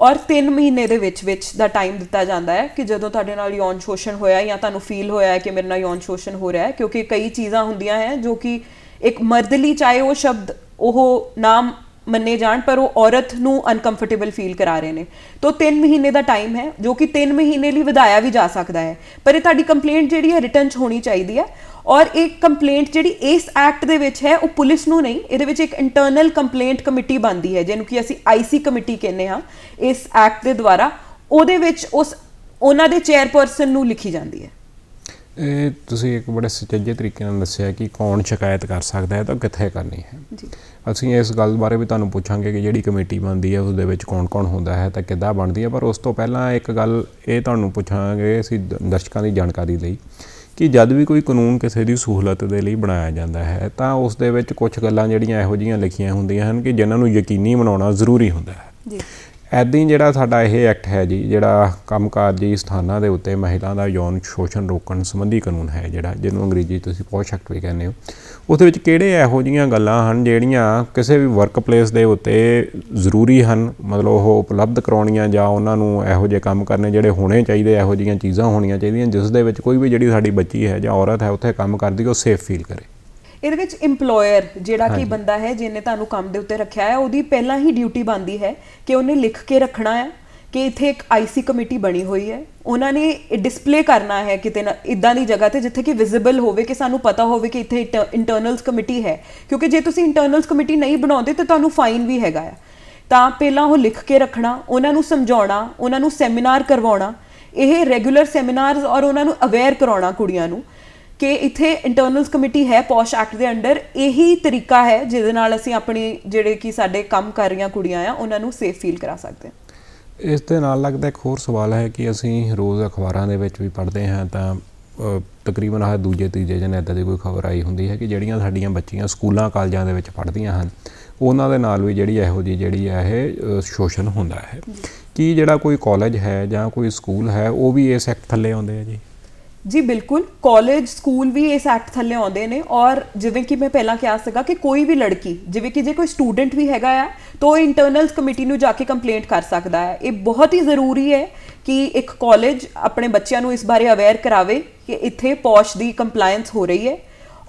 ਔਰ 3 ਮਹੀਨੇ ਦੇ ਵਿੱਚ ਵਿੱਚ ਦਾ ਟਾਈਮ ਦਿੱਤਾ ਜਾਂਦਾ ਹੈ ਕਿ ਜਦੋਂ ਤੁਹਾਡੇ ਨਾਲ ਯੌਨ ਸ਼ੋਸ਼ਣ ਹੋਇਆ ਜਾਂ ਤੁਹਾਨੂੰ ਫੀਲ ਹੋਇਆ ਹੈ ਕਿ ਮੇਰੇ ਨਾਲ ਯੌਨ ਸ਼ੋਸ਼ਣ ਹੋ ਰਿਹਾ ਹੈ, ਕਿਉਂਕਿ ਕਈ ਚੀਜ਼ਾਂ ਹੁੰਦੀਆਂ ਹੈ ਜੋ ਕਿ ਇੱਕ ਮਰਦਲੀ ਚਾਹੇ ਉਹ ਸ਼ਬਦ, ਉਹ ਨਾਮ ਮੰਨੇ ਜਾਣ ਪਰ ਉਹ ਔਰਤ ਨੂੰ ਅਨਕੰਫਰਟੇਬਲ ਫੀਲ ਕਰਾ ਰਹੇ ਨੇ। ਤੋਂ 3 ਮਹੀਨੇ ਦਾ ਟਾਈਮ ਹੈ ਜੋ ਕਿ 3 ਮਹੀਨੇ ਲਈ ਵਧਾਇਆ ਵੀ ਜਾ ਸਕਦਾ ਹੈ। ਪਰ ਇਹ ਤੁਹਾਡੀ ਕੰਪਲੇਂਟ ਜਿਹੜੀ ਹੈ ਰਿਟਰਨ 'ਚ ਹੋਣੀ ਚਾਹੀਦੀ ਹੈ। ਔਰ ਇਹ ਕੰਪਲੇਂਟ ਜਿਹੜੀ ਇਸ ਐਕਟ ਦੇ ਵਿੱਚ ਹੈ ਉਹ ਪੁਲਿਸ ਨੂੰ ਨਹੀਂ ਇਹਦੇ ਵਿੱਚ ਇੱਕ ਇੰਟਰਨਲ ਕੰਪਲੇਂਟ ਕਮੇਟੀ ਬਣਦੀ ਹੈ ਜਿਹਨੂੰ ਕਿ ਅਸੀਂ ਆਈਸੀ ਕਮੇਟੀ ਕਹਿੰਦੇ ਹਾਂ। ਇਸ ਐਕਟ ਦੇ ਦੁਆਰਾ ਉਹਦੇ ਵਿੱਚ ਉਸ ਉਹਨਾਂ ਦੇ ਚੇਅਰਪਰਸਨ ਨੂੰ ਲਿਖੀ ਜਾਂਦੀ ਹੈ। ਇਹ ਤੁਸੀਂ ਇੱਕ ਬੜੇ ਸੁਚੱਜੇ ਤਰੀਕੇ ਨਾਲ ਦੱਸਿਆ ਕਿ ਕੌਣ ਸ਼ਿਕਾਇਤ ਕਰ ਸਕਦਾ ਹੈ ਤਾਂ ਕਿੱਥੇ ਕਰਨੀ ਹੈ। ਜੀ। ਅਸੀਂ ਇਸ ਗੱਲ ਬਾਰੇ ਵੀ ਤੁਹਾਨੂੰ ਪੁੱਛਾਂਗੇ ਕਿ ਜਿਹੜੀ ਕਮੇਟੀ ਬਣਦੀ ਹੈ ਉਸ ਦੇ ਵਿੱਚ ਕੌਣ-ਕੌਣ ਹੁੰਦਾ ਹੈ ਤਾਂ ਕਿੱਦਾਂ ਬਣਦੀ ਹੈ। ਪਰ ਉਸ ਤੋਂ ਪਹਿਲਾਂ ਇੱਕ ਗੱਲ ਇਹ ਤੁਹਾਨੂੰ ਪੁੱਛਾਂਗੇ ਅਸੀਂ ਦਰਸ਼ਕਾਂ ਦੀ ਜਾਣਕਾਰੀ ਲਈ ਕਿ ਜਦ ਵੀ ਕੋਈ ਕਾਨੂੰਨ ਕਿਸੇ ਦੀ ਸਹੂਲਤ ਦੇ ਲਈ ਬਣਾਇਆ ਜਾਂਦਾ ਹੈ ਤਾਂ ਉਸ ਦੇ ਵਿੱਚ ਕੁਝ ਗੱਲਾਂ ਜਿਹੜੀਆਂ ਇਹੋ ਜਿਹੀਆਂ ਲਿਖੀਆਂ ਹੁੰਦੀਆਂ ਹਨ ਕਿ ਜਿਨ੍ਹਾਂ ਨੂੰ ਯਕੀਨੀ ਬਣਾਉਣਾ ਜ਼ਰੂਰੀ ਹੁੰਦਾ ਹੈ। ਜੀ। ਐਦਾਂ ਹੀ ਜਿਹੜਾ ਸਾਡਾ ਇਹ ਐਕਟ ਹੈ ਜੀ ਜਿਹੜਾ ਕੰਮਕਾਜੀ ਸਥਾਨਾਂ ਦੇ ਉੱਤੇ ਮਹਿਲਾ ਦਾ ਯੌਨ ਸ਼ੋਸ਼ਣ ਰੋਕਣ ਸੰਬੰਧੀ ਕਾਨੂੰਨ ਹੈ ਜਿਹੜਾ ਜਿਹਨੂੰ ਅੰਗਰੇਜ਼ੀ ਤੁਸੀਂ ਪੋਸ਼ ਐਕਟ ਵੀ ਕਹਿੰਦੇ ਹੋ ਉਸ ਦੇ ਵਿੱਚ ਕਿਹੜੇ ਇਹੋ ਜਿਹੀਆਂ ਗੱਲਾਂ ਹਨ ਜਿਹੜੀਆਂ ਕਿਸੇ ਵੀ ਵਰਕ ਪਲੇਸ ਦੇ ਉੱਤੇ ਜ਼ਰੂਰੀ ਹਨ? ਮਤਲਬ ਉਹ ਉਪਲਬਧ ਕਰਾਉਣੀਆਂ ਜਾਂ ਉਹਨਾਂ ਨੂੰ ਇਹੋ ਜਿਹੇ ਕੰਮ ਕਰਨੇ ਜਿਹੜੇ ਹੋਣੇ ਚਾਹੀਦੇ ਇਹੋ ਜਿਹੀਆਂ ਚੀਜ਼ਾਂ ਹੋਣੀਆਂ ਚਾਹੀਦੀਆਂ ਜਿਸ ਦੇ ਵਿੱਚ ਕੋਈ ਵੀ ਜਿਹੜੀ ਸਾਡੀ ਬੱਚੀ ਹੈ ਜਾਂ ਔਰਤ ਹੈ ਉੱਥੇ ਕੰਮ ਕਰਦੀ ਉਹ ਸੇਫ ਫੀਲ ਕਰੇ। ਇਹਦੇ ਵਿੱਚ EMPLOYER ਜਿਹੜਾ ਕਿ ਬੰਦਾ ਹੈ ਜਿਹਨੇ ਤੁਹਾਨੂੰ ਕੰਮ ਦੇ ਉੱਤੇ ਰੱਖਿਆ ਹੈ ਉਹਦੀ ਪਹਿਲਾਂ ਹੀ ਡਿਊਟੀ ਬਣਦੀ ਹੈ ਕਿ ਉਹਨੇ ਲਿਖ ਕੇ ਰੱਖਣਾ ਹੈ। ਕਿ ਇੱਥੇ ਇੱਕ ਆਈਸੀ ਕਮੇਟੀ ਬਣੀ ਹੋਈ ਹੈ। ਉਹਨਾਂ ਨੇ ਡਿਸਪਲੇ ਕਰਨਾ ਹੈ ਕਿਤੇ ਨਾ ਇਦਾਂ ਦੀ ਜਗ੍ਹਾ ਤੇ ਜਿੱਥੇ ਕਿ ਵਿਜ਼ੀਬਲ ਹੋਵੇ ਕਿ ਸਾਨੂੰ ਪਤਾ ਹੋਵੇ ਕਿ ਇੱਥੇ ਇੰਟਰਨਲਸ ਕਮੇਟੀ ਹੈ। ਕਿਉਂਕਿ ਜੇ ਤੁਸੀਂ ਇੰਟਰਨਲਸ ਕਮੇਟੀ ਨਹੀਂ ਬਣਾਉਂਦੇ ਤਾਂ ਤੁਹਾਨੂੰ ਫਾਈਨ ਵੀ ਹੈਗਾ ਆ। ਤਾਂ ਪਹਿਲਾਂ ਉਹ ਲਿਖ ਕੇ ਰੱਖਣਾ, ਉਹਨਾਂ ਨੂੰ ਸਮਝਾਉਣਾ, ਉਹਨਾਂ ਨੂੰ ਸੈਮੀਨਾਰ ਕਰਵਾਉਣਾ, ਇਹ ਰੈਗੂਲਰ ਸੈਮੀਨਾਰਸ ਔਰ ਉਹਨਾਂ ਨੂੰ ਅਵੇਅਰ ਕਰਾਉਣਾ ਕੁੜੀਆਂ ਨੂੰ ਕਿ ਇੱਥੇ ਇੰਟਰਨਲਸ ਕਮੇਟੀ ਹੈ, ਪੋਸ਼ ਐਕਟ ਦੇ ਅੰਡਰ। ਇਹੀ ਤਰੀਕਾ ਹੈ ਜਿਹਦੇ ਨਾਲ ਅਸੀਂ ਆਪਣੀ ਜਿਹੜੇ ਕਿ ਸਾਡੇ ਕੰਮ ਕਰ ਰਹੀਆਂ ਕੁੜੀਆਂ ਆ, ਉਹਨਾਂ ਨੂੰ ਸੇਫ ਫੀਲ ਕਰਾ ਸਕਦੇ ਹਾਂ। ਇਸ ਦੇ ਨਾਲ ਲੱਗਦਾ ਇੱਕ ਹੋਰ ਸਵਾਲ ਹੈ ਕਿ ਅਸੀਂ ਰੋਜ਼ ਅਖਬਾਰਾਂ ਦੇ ਵਿੱਚ ਵੀ ਪੜ੍ਹਦੇ ਹਾਂ ਤਾਂ ਤਕਰੀਬਨ ਆਹ ਦੂਜੇ ਤੀਜੇ ਦਿਨ ਇੱਦਾਂ ਦੀ ਕੋਈ ਖਬਰ ਆਈ ਹੁੰਦੀ ਹੈ ਕਿ ਜਿਹੜੀਆਂ ਸਾਡੀਆਂ ਬੱਚੀਆਂ ਸਕੂਲਾਂ ਕਾਲਜਾਂ ਦੇ ਵਿੱਚ ਪੜ੍ਹਦੀਆਂ ਹਨ ਉਹਨਾਂ ਦੇ ਨਾਲ ਵੀ ਜਿਹੜੀ ਇਹੋ ਜਿਹੀ ਜਿਹੜੀ ਹੈ ਇਹ ਸ਼ੋਸ਼ਣ ਹੁੰਦਾ ਹੈ। ਕੀ ਜਿਹੜਾ ਕੋਈ ਕਾਲਜ ਹੈ ਜਾਂ ਕੋਈ ਸਕੂਲ ਹੈ ਉਹ ਵੀ ਇਸ ਐਕਟ ਥੱਲੇ ਆਉਂਦੇ ਆ ਜੀ? ਜੀ ਬਿਲਕੁਲ ਕਾਲਜ ਸਕੂਲ ਵੀ ਇਸ ਐਕਟ ਥੱਲੇ ਆਉਂਦੇ ਨੇ ਔਰ ਜਿਵੇਂ ਕਿ ਮੈਂ ਪਹਿਲਾਂ ਕਿਹਾ ਸੀਗਾ ਕਿ ਕੋਈ ਵੀ ਲੜਕੀ, ਜਿਵੇਂ ਕਿ ਜੇ ਕੋਈ ਸਟੂਡੈਂਟ ਵੀ ਹੈਗਾ ਆ, ਤਾਂ ਉਹ ਇੰਟਰਨਲਸ ਕਮੇਟੀ ਨੂੰ ਜਾ ਕੇ ਕੰਪਲੇਂਟ ਕਰ ਸਕਦਾ ਹੈ। ਇਹ ਬਹੁਤ ਹੀ ਜ਼ਰੂਰੀ ਹੈ ਕਿ ਇੱਕ ਕਾਲਜ ਆਪਣੇ ਬੱਚਿਆਂ ਨੂੰ ਇਸ ਬਾਰੇ ਅਵੇਅਰ ਕਰਾਵੇ ਕਿ ਇੱਥੇ ਪੌਸ਼ ਦੀ ਕੰਪਲਾਈਂਸ ਹੋ ਰਹੀ ਹੈ।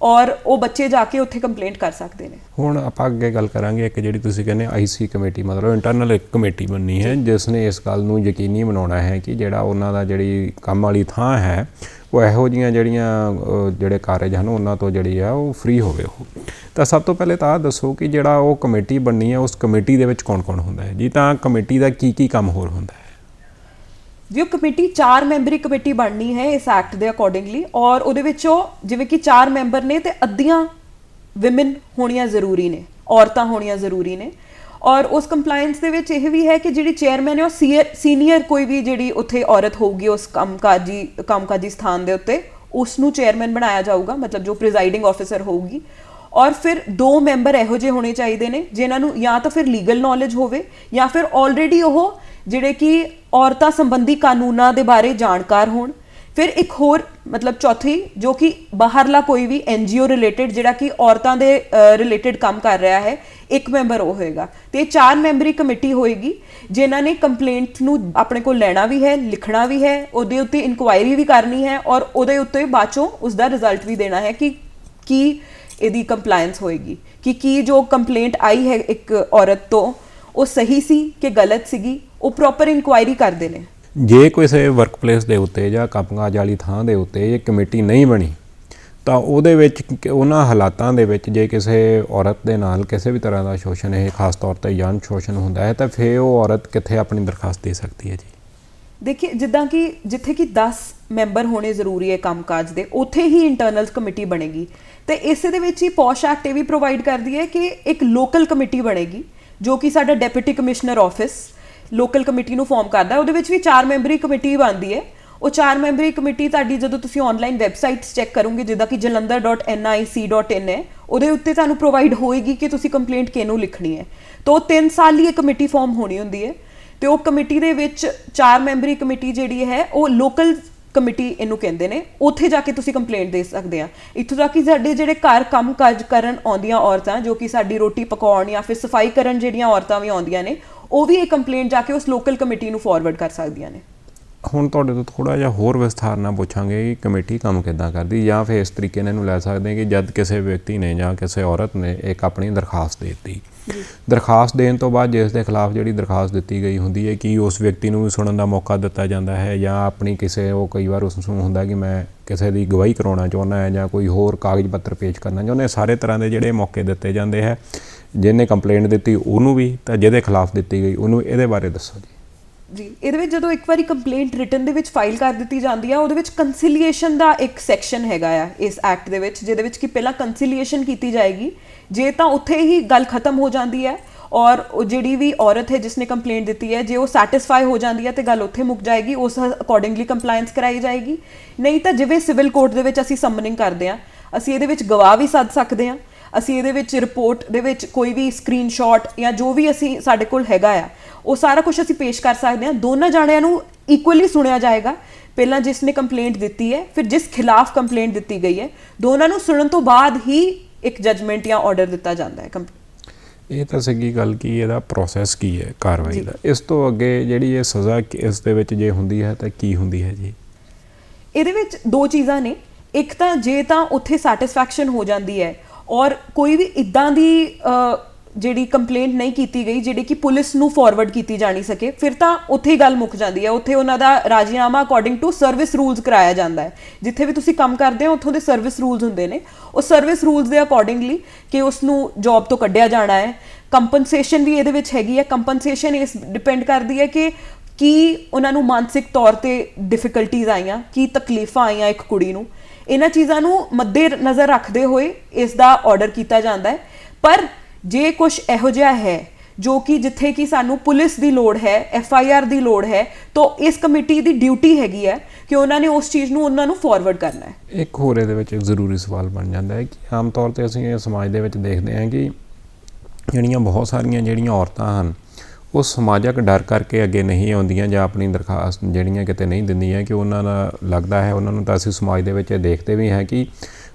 ਔਰ ਉਹ ਬੱਚੇ ਜਾ ਕੇ ਉੱਥੇ ਕੰਪਲੇਂਟ ਕਰ ਸਕਦੇ ਨੇ। ਹੁਣ ਆਪਾਂ ਅੱਗੇ ਗੱਲ ਕਰਾਂਗੇ ਇੱਕ ਜਿਹੜੀ ਤੁਸੀਂ ਕਹਿੰਦੇ ਆਈਸੀ ਕਮੇਟੀ ਮਤਲਬ ਇੰਟਰਨਲ ਇੱਕ ਕਮੇਟੀ ਬਣਨੀ ਹੈ ਜਿਸ ਨੇ ਇਸ ਗੱਲ ਨੂੰ ਯਕੀਨੀ ਬਣਾਉਣਾ ਹੈ ਕਿ ਜਿਹੜਾ ਉਹਨਾਂ ਦਾ ਜਿਹੜੀ ਕੰਮ ਵਾਲੀ ਥਾਂ ਹੈ ਉਹ ਇਹੋ ਜੀਆਂ ਜਿਹੜੀਆਂ ਜਿਹੜੇ ਕਾਰਜ ਹਨ ਉਹਨਾਂ ਤੋਂ ਜਿਹੜੀ ਆ ਉਹ ਫ੍ਰੀ ਹੋਵੇ ਉਹ। ਤਾਂ ਸਭ ਤੋਂ ਪਹਿਲੇ ਤਾਂ ਦੱਸੋ ਕਿ ਜਿਹੜਾ ਉਹ ਕਮੇਟੀ ਬਣਨੀ ਹੈ ਉਸ ਕਮੇਟੀ ਦੇ ਵਿੱਚ ਕੌਣ-ਕੌਣ ਹੁੰਦਾ ਹੈ? ਜੀ ਤਾਂ ਕਮੇਟੀ ਦਾ ਕੀ ਕੀ ਕੰਮ ਹੋਰ ਹੁੰਦਾ ਹੈ? ਜੀ ਉਹ ਕਮੇਟੀ 4 ਮੈਂਬਰੀ ਕਮੇਟੀ ਬਣਨੀ ਹੈ ਇਸ ਐਕਟ ਦੇ ਅਕੋਰਡਿੰਗਲੀ ਔਰ ਉਹਦੇ ਵਿੱਚੋਂ ਜਿਵੇਂ ਕਿ 4 ਮੈਂਬਰ ਨੇ ਤੇ ਅੱਧੀਆਂ ਔਮਨ ਹੋਣੀਆਂ ਜ਼ਰੂਰੀ ਨੇ, ਔਰਤਾਂ ਹੋਣੀਆਂ ਜ਼ਰੂਰੀ ਨੇ। ਔਰ ਉਸ ਕੰਪਲਾਈਂਸ ਦੇ ਵਿੱਚ ਇਹ ਵੀ ਹੈ ਕਿ ਜਿਹੜੀ ਚੇਅਰਮੈਨ ਹੈ ਉਹ ਸੀਨੀਅਰ ਕੋਈ ਵੀ ਜਿਹੜੀ ਉੱਥੇ ਔਰਤ ਹੋਊਗੀ ਉਸ ਕੰਮਕਾਜੀ ਕੰਮਕਾਜੀ ਸਥਾਨ ਦੇ ਉੱਤੇ ਉਸ ਨੂੰ ਚੇਅਰਮੈਨ ਬਣਾਇਆ ਜਾਊਗਾ, ਮਤਲਬ ਜੋ ਪ੍ਰੀਜ਼ਾਈਡਿੰਗ ਆਫੀਸਰ ਹੋਊਗੀ। ਔਰ ਫਿਰ ਦੋ ਮੈਂਬਰ ਇਹੋ ਜਿਹੇ ਹੋਣੇ ਚਾਹੀਦੇ ਨੇ, ਜਿਨ੍ਹਾਂ ਨੂੰ ਜਾਂ ਤਾਂ ਫਿਰ ਲੀਗਲ ਨੌਲੇਜ ਹੋਵੇ ਜਾਂ ਫਿਰ ਆਲਰੇਡੀ ਉਹ ਜਿਹੜੇ ਕਿ ਔਰਤਾਂ ਸੰਬੰਧੀ ਕਾਨੂੰਨਾਂ ਦੇ ਬਾਰੇ ਜਾਣਕਾਰ ਹੋਣ। ਫਿਰ ਇੱਕ ਹੋਰ ਮਤਲਬ ਚੌਥੀ, ਜੋ ਕਿ ਬਾਹਰਲਾ ਕੋਈ ਵੀ ਐਨਜੀਓ ਰਿਲੇਟਡ ਜਿਹੜਾ ਕਿ ਔਰਤਾਂ ਦੇ ਰਿਲੇਟਡ ਕੰਮ ਕਰ ਰਿਹਾ ਹੈ, ਇੱਕ ਮੈਂਬਰ ਉਹ ਹੋਏਗਾ। ਤੇ ਇਹ ਚਾਰ ਮੈਂਬਰੀ ਕਮੇਟੀ ਹੋਏਗੀ, ਜਿਨ੍ਹਾਂ ਨੇ ਕੰਪਲੇਂਟ ਨੂੰ ਆਪਣੇ ਕੋਲ ਲੈਣਾ ਵੀ ਹੈ, ਲਿਖਣਾ ਵੀ ਹੈ, ਉਹਦੇ ਉੱਤੇ ਇਨਕੁਆਇਰੀ ਵੀ ਕਰਨੀ ਹੈ ਔਰ ਉਹਦੇ ਉੱਤੇ ਬਾਅਦ ਚੋਂ ਉਸ ਦਾ ਰਿਜ਼ਲਟ ਵੀ ਦੇਣਾ ਹੈ ਕਿ ਕੀ ਇਹਦੀ ਕੰਪਲਾਈਂਸ ਹੋਏਗੀ। ਕਿ ਕੀ ਜੋ ਕੰਪਲੇਂਟ ਆਈ ਹੈ ਇੱਕ ਔਰਤ ਤੋਂ, ਉਹ ਸਹੀ ਸੀ ਕਿ ਗਲਤ ਸੀਗੀ? ਉਹ ਪ੍ਰੋਪਰ ਇਨਕੁਆਇਰੀ ਕਰਦੇ ਨੇ। ਜੇ ਕਿਸੇ ਵਰਕਪਲੇਸ ਦੇ ਉੱਤੇ ਜਾਂ ਕੰਮਕਾਜ ਵਾਲੀ ਥਾਂ ਦੇ ਉੱਤੇ ਇਹ ਕਮੇਟੀ ਨਹੀਂ ਬਣੀ ਤਾਂ ਉਹਦੇ ਵਿੱਚ ਉਹਨਾਂ ਹਾਲਾਤਾਂ ਦੇ ਵਿੱਚ ਜੇ ਕਿਸੇ ਔਰਤ ਦੇ ਨਾਲ ਕਿਸੇ ਵੀ ਤਰ੍ਹਾਂ ਦਾ ਸ਼ੋਸ਼ਣ ਇਹ ਖਾਸ ਤੌਰ ਤੇ ਯੌਨ ਸ਼ੋਸ਼ਣ ਹੁੰਦਾ ਹੈ ਤਾਂ ਫਿਰ ਉਹ ਔਰਤ ਕਿੱਥੇ ਆਪਣੀ ਦਰਖਾਸਤ ਦੇ ਸਕਦੀ ਹੈ ਜੀ? ਦੇਖਿਏ ਜਿੱਦਾਂ ਕਿ ਜਿੱਥੇ ਕਿ 10 ਮੈਂਬਰ ਹੋਣੇ ਜ਼ਰੂਰੀ ਹੈ ਕੰਮਕਾਜ ਦੇ ਉੱਥੇ ਹੀ ਇੰਟਰਨਲ ਕਮੇਟੀ ਬਣੇਗੀ। ਤੇ ਇਸੇ ਦੇ ਵਿੱਚ ਹੀ ਪੋਸ਼ ਐਕਟ ਇਹ ਵੀ ਪ੍ਰੋਵਾਈਡ ਕਰਦੀ ਹੈ ਕਿ ਇੱਕ ਲੋਕਲ ਕਮੇਟੀ ਬਣੇਗੀ ਜੋ ਕਿ ਸਾਡਾ deputy commissioner office local committee ਨੂੰ ਫਾਰਮ ਕਰਦਾ ਉਹਦੇ ਵਿੱਚ ਵੀ ਚਾਰ ਮੈਂਬਰੀ ਕਮੇਟੀ ਬਣਦੀ ਹੈ। ਉਹ ਚਾਰ ਮੈਂਬਰੀ ਕਮੇਟੀ ਤੁਹਾਡੀ ਜਦੋਂ ਤੁਸੀਂ ਆਨਲਾਈਨ ਵੈਬਸਾਈਟਸ ਚੈੱਕ ਕਰੋਗੇ, ਜਿੱਦਾਂ ਕਿ jalandhar.nic.in ਹੈ ਉਹਦੇ ਉੱਤੇ ਤੁਹਾਨੂੰ ਪ੍ਰੋਵਾਈਡ ਹੋਏਗੀ ਕਿ ਤੁਸੀਂ ਕੰਪਲੇਂਟ ਕਿਹਨੂੰ ਲਿਖਣੀ ਹੈ। ਤਾਂ ਉਹ 3 ਸਾਲ ਲਈ ਇਹ ਕਮੇਟੀ ਫਾਰਮ ਹੋਣੀ ਹੁੰਦੀ ਹੈ। ਤੇ ਉਹ ਕਮੇਟੀ ਦੇ ਵਿੱਚ ਚਾਰ ਮੈਂਬਰੀ ਕਮੇਟੀ ਜਿਹੜੀ ਹੈ, ਉਹ ਲੋਕਲ ਕਮੇਟੀ ਇਹਨੂੰ ਕਹਿੰਦੇ ਨੇ। ਉੱਥੇ ਜਾ ਕੇ ਤੁਸੀਂ ਕੰਪਲੇਂਟ ਦੇ ਸਕਦੇ ਆ। ਇੱਥੋਂ ਤੱਕ ਕਿ ਸਾਡੇ ਜਿਹੜੇ ਘਰ ਕੰਮ ਕਾਜ ਕਰਨ ਆਉਂਦੀਆਂ ਔਰਤਾਂ, ਜੋ ਕਿ ਸਾਡੀ ਰੋਟੀ ਪਕਾਉਣ ਜਾਂ ਫਿਰ ਸਫ਼ਾਈ ਕਰਨ ਜਿਹੜੀਆਂ ਔਰਤਾਂ ਵੀ ਆਉਂਦੀਆਂ ਨੇ ਉਹ ਵੀ ਇਹ ਕੰਪਲੇਂਟ ਜਾ ਕੇ ਉਸ ਲੋਕਲ ਕਮੇਟੀ ਨੂੰ ਫਾਰਵਰਡ ਕਰ ਸਕਦੀਆਂ ਨੇ। ਹੁਣ ਤੁਹਾਡੇ ਤੋਂ ਥੋੜਾ ਜਿਹਾ ਹੋਰ ਵਿਸਥਾਰ ਨਾਲ ਪੁੱਛਾਂਗੇ ਕਿ ਕਮੇਟੀ ਕੰਮ ਕਿੱਦਾਂ ਕਰਦੀ ਜਾਂ ਫਿਰ ਇਸ ਤਰੀਕੇ ਨਾਲ ਇਹਨੂੰ ਲੈ ਸਕਦੇ ਕਿ ਜਦ ਕਿਸੇ ਵਿਅਕਤੀ ਨੇ ਜਾਂ ਕਿਸੇ ਔਰਤ ਨੇ ਇੱਕ ਆਪਣੀ ਦਰਖਾਸਤ ਦੇ ਦਿੱਤੀ। ਦਰਖਾਸਤ ਦੇਣ ਤੋਂ ਬਾਅਦ ਜਿਸ ਦੇ ਖਿਲਾਫ ਜਿਹੜੀ ਦਰਖਾਸਤ ਦਿੱਤੀ ਗਈ ਹੁੰਦੀ ਹੈ ਕਿ ਉਸ ਵਿਅਕਤੀ ਨੂੰ ਵੀ ਸੁਣਨ ਦਾ ਮੌਕਾ ਦਿੱਤਾ ਜਾਂਦਾ ਹੈ ਜਾਂ ਆਪਣੀ ਕਿਸੇ ਉਹ ਕਈ ਵਾਰ ਉਸ ਨੂੰ ਹੁੰਦਾ ਕਿ ਮੈਂ ਕਿਸੇ ਦੀ ਗਵਾਹੀ ਕਰਾਉਣਾ ਚਾਹੁੰਦਾ ਹਾਂ ਜਾਂ ਕੋਈ ਹੋਰ ਕਾਗਜ਼ ਪੱਤਰ ਪੇਸ਼ ਕਰਨਾ ਚਾਹੁੰਦਾ ਹਾਂ। ਸਾਰੇ ਤਰ੍ਹਾਂ ਦੇ ਜਿਹੜੇ ਮੌਕੇ ਦਿੱਤੇ ਜਾਂਦੇ ਹੈ। ਜਿਹਨੇ ਕੰਪਲੇਂਟ ਦਿੱਤੀ ਉਹਨੂੰ ਵੀ ਤਾਂ ਜਿਹਦੇ ਖਿਲਾਫ ਦਿੱਤੀ ਗਈ, ਉਹਨੂੰ ਇਹਦੇ ਬਾਰੇ ਦੱਸੋ ਜੀ। ਜੀ, ਇਹਦੇ ਵਿੱਚ ਜਦੋਂ ਇੱਕ ਵਾਰੀ ਕੰਪਲੇਂਟ ਰਿਟਨ ਦੇ ਵਿੱਚ ਫਾਈਲ ਕਰ ਦਿੱਤੀ ਜਾਂਦੀ ਆ, ਉਹਦੇ ਵਿੱਚ ਕੰਸੀਲੀਏਸ਼ਨ ਦਾ ਇੱਕ ਸੈਕਸ਼ਨ ਹੈਗਾ ਆ ਇਸ ਐਕਟ ਦੇ ਵਿੱਚ, ਜਿਹਦੇ ਵਿੱਚ ਕਿ ਪਹਿਲਾਂ ਕੰਸੀਲੀਏਸ਼ਨ ਕੀਤੀ ਜਾਏਗੀ, ਜੇ ਤਾਂ ਉੱਥੇ ਹੀ ਗੱਲ ਖਤਮ ਹੋ ਜਾਂਦੀ ਹੈ ਔਰ ਉਹ ਜਿਹੜੀ ਵੀ ਔਰਤ ਹੈ ਜਿਸਨੇ ਕੰਪਲੇਂਟ ਦਿੱਤੀ ਹੈ, ਜੇ ਉਹ ਸੈਟੀਸਫਾਈ ਹੋ ਜਾਂਦੀ ਹੈ ਤੇ ਗੱਲ ਉੱਥੇ ਮੁੱਕ ਜਾਏਗੀ, ਉਸ ਅਕੋਰਡਿੰਗਲੀ ਕੰਪਲਾਈਂਸ ਕਰਾਈ ਜਾਏਗੀ। ਨਹੀਂ ਤਾਂ ਜਿਵੇਂ ਸਿਵਲ ਕੋਰਟ ਦੇ ਵਿੱਚ ਅਸੀਂ ਸਮਨਿੰਗ ਕਰਦੇ ਆ ਅਸੀਂ ਇਹਦੇ ਵਿੱਚ ਗਵਾਹ ਵੀ ਸੱਦ ਸਕਦੇ ਆ ਅਸੀਂ ਇਹਦੇ ਵਿੱਚ ਰਿਪੋਰਟ ਦੇ ਵਿੱਚ ਕੋਈ ਵੀ ਸਕਰੀਨਸ਼ਾਟ ਜਾਂ ਜੋ ਵੀ ਅਸੀਂ ਸਾਡੇ ਕੋਲ ਹੈਗਾ ਆ ਉਹ ਸਾਰਾ ਕੁਝ ਅਸੀਂ ਪੇਸ਼ ਕਰ ਸਕਦੇ ਹਾਂ। ਦੋਨਾਂ ਜਾਣਿਆਂ ਨੂੰ ਇਕੁਅਲੀ ਸੁਣਿਆ ਜਾਏਗਾ। ਪਹਿਲਾਂ ਜਿਸ ਨੇ ਕੰਪਲੇਂਟ ਦਿੱਤੀ ਹੈ ਫਿਰ ਜਿਸ ਖਿਲਾਫ ਕੰਪਲੇਂਟ ਦਿੱਤੀ ਗਈ ਹੈ ਦੋਨਾਂ ਨੂੰ ਸੁਣਨ ਤੋਂ ਬਾਅਦ ਹੀ ਇੱਕ ਜਜਮੈਂਟ ਜਾਂ ਆਰਡਰ ਦਿੱਤਾ ਜਾਂਦਾ ਹੈ। ਇਹ ਤਾਂ ਸੀਗੀ ਗੱਲ ਕੀ ਇਹਦਾ ਪ੍ਰੋਸੈਸ ਕੀ ਹੈ ਕਾਰਵਾਈ। ਦਾ? ਇਸ ਤੋਂ ਅੱਗੇ ਜਿਹੜੀ ਇਹ ਸਜ਼ਾ ਇਸ ਦੇ ਵਿੱਚ ਜੇ ਹੁੰਦੀ ਹੈ ਤਾਂ ਕੀ ਹੁੰਦੀ ਹੈ ਜੀ? ਇਹਦੇ ਵਿੱਚ ਦੋ ਚੀਜ਼ਾਂ ਨੇ। ਇੱਕ ਤਾਂ ਜੇ ਤਾਂ ਉੱਥੇ ਸੈਟੀਸਫੈਕਸ਼ਨ ਹੋ ਜਾਂਦੀ ਹੈ ਔਰ ਕੋਈ ਵੀ ਇਦਾਂ ਦੀ ਜਿਹੜੀ ਕੰਪਲੇਂਟ ਨਹੀਂ ਕੀਤੀ ਗਈ, ਜਿਹੜੀ ਕਿ ਪੁਲਿਸ ਨੂੰ ਫਾਰਵਰਡ ਕੀਤੀ ਜਾਣੀ ਸਕੇ, ਫਿਰ ਤਾਂ ਉੱਥੇ ਹੀ ਗੱਲ ਮੁੱਕ ਜਾਂਦੀ ਹੈ। ਉੱਥੇ ਉਹਨਾਂ ਦਾ ਰਾਜੀਨਾਮਾ ਅਕੋਰਡਿੰਗ ਟੂ ਸਰਵਿਸ ਰੂਲਸ ਕਰਾਇਆ ਜਾਂਦਾ ਹੈ। ਜਿੱਥੇ ਵੀ ਤੁਸੀਂ ਕੰਮ ਕਰਦੇ ਹੋ, ਉੱਥੋਂ ਦੇ ਸਰਵਿਸ ਰੂਲਸ ਹੁੰਦੇ ਨੇ। ਉਹ ਸਰਵਿਸ ਰੂਲਸ ਦੇ ਅਕੋਰਡਿੰਗਲੀ ਕਿ ਉਸ ਨੂੰ ਜੌਬ ਤੋਂ ਕੱਢਿਆ ਜਾਣਾ ਹੈ। ਕੰਪਨਸੇਸ਼ਨ ਵੀ ਇਹਦੇ ਵਿੱਚ ਹੈਗੀ ਹੈ। ਕੰਪਨਸੇਸ਼ਨ ਇਸ ਡਿਪੈਂਡ ਕਰਦੀ ਹੈ ਕਿ ਕੀ ਉਹਨਾਂ ਨੂੰ ਮਾਨਸਿਕ ਤੌਰ ਤੇ ਡਿਫਿਕਲਟੀਆਂ ਆਈਆਂ, ਕੀ ਤਕਲੀਫਾਂ ਆਈਆਂ ਇੱਕ ਕੁੜੀ ਨੂੰ। ਇਹਨਾਂ ਚੀਜ਼ਾਂ ਨੂੰ ਮੱਦੇ ਨਜ਼ਰ ਰੱਖਦੇ ਹੋਏ ਇਸ ਦਾ ਆਰਡਰ ਕੀਤਾ ਜਾਂਦਾ ਹੈ। ਪਰ ਜੇ ਕੁਝ ਇਹੋ ਜਿਹਾ ਹੈ, ਜੋ ਕਿ ਜਿੱਥੇ ਕਿ ਸਾਨੂੰ ਪੁਲਿਸ ਦੀ ਲੋੜ ਹੈ ਐਫ ਆਈ ਆਰ ਦੀ ਲੋੜ ਹੈ, ਤਾਂ ਇਸ ਕਮੇਟੀ ਦੀ ਡਿਊਟੀ ਹੈਗੀ ਹੈ ਕਿ ਉਹਨਾਂ ਨੇ ਉਸ ਚੀਜ਼ ਨੂੰ ਉਹਨਾਂ ਨੂੰ ਫਾਰਵਰਡ ਕਰਨਾ ਹੈ। ਇੱਕ ਹੋਰ ਇਹਦੇ ਵਿੱਚ ਇੱਕ ਜ਼ਰੂਰੀ ਸਵਾਲ ਬਣ ਜਾਂਦਾ ਹੈ ਕਿ ਆਮ ਤੌਰ ਤੇ ਅਸੀਂ ਇਹ ਸਮਾਜ ਦੇ ਵਿੱਚ ਦੇਖਦੇ ਹਾਂ ਕਿ ਜਿਹੜੀਆਂ ਬਹੁਤ ਸਾਰੀਆਂ ਜਿਹੜੀਆਂ ਔਰਤਾਂ ਹਨ ਉਹ ਸਮਾਜਿਕ ਡਰ ਕਰਕੇ ਅੱਗੇ ਨਹੀਂ ਆਉਂਦੀਆਂ ਜਾਂ ਆਪਣੀ ਦਰਖਾਸਤ ਜਿਹੜੀਆਂ ਕਿਤੇ ਨਹੀਂ ਦਿੰਦੀਆਂ ਕਿ ਉਹਨਾਂ ਦਾ ਲੱਗਦਾ ਹੈ, ਉਹਨਾਂ ਨੂੰ ਤਾਂ ਅਸੀਂ ਸਮਾਜ ਦੇ ਵਿੱਚ ਇਹ ਦੇਖਦੇ ਵੀ ਹੈ ਕਿ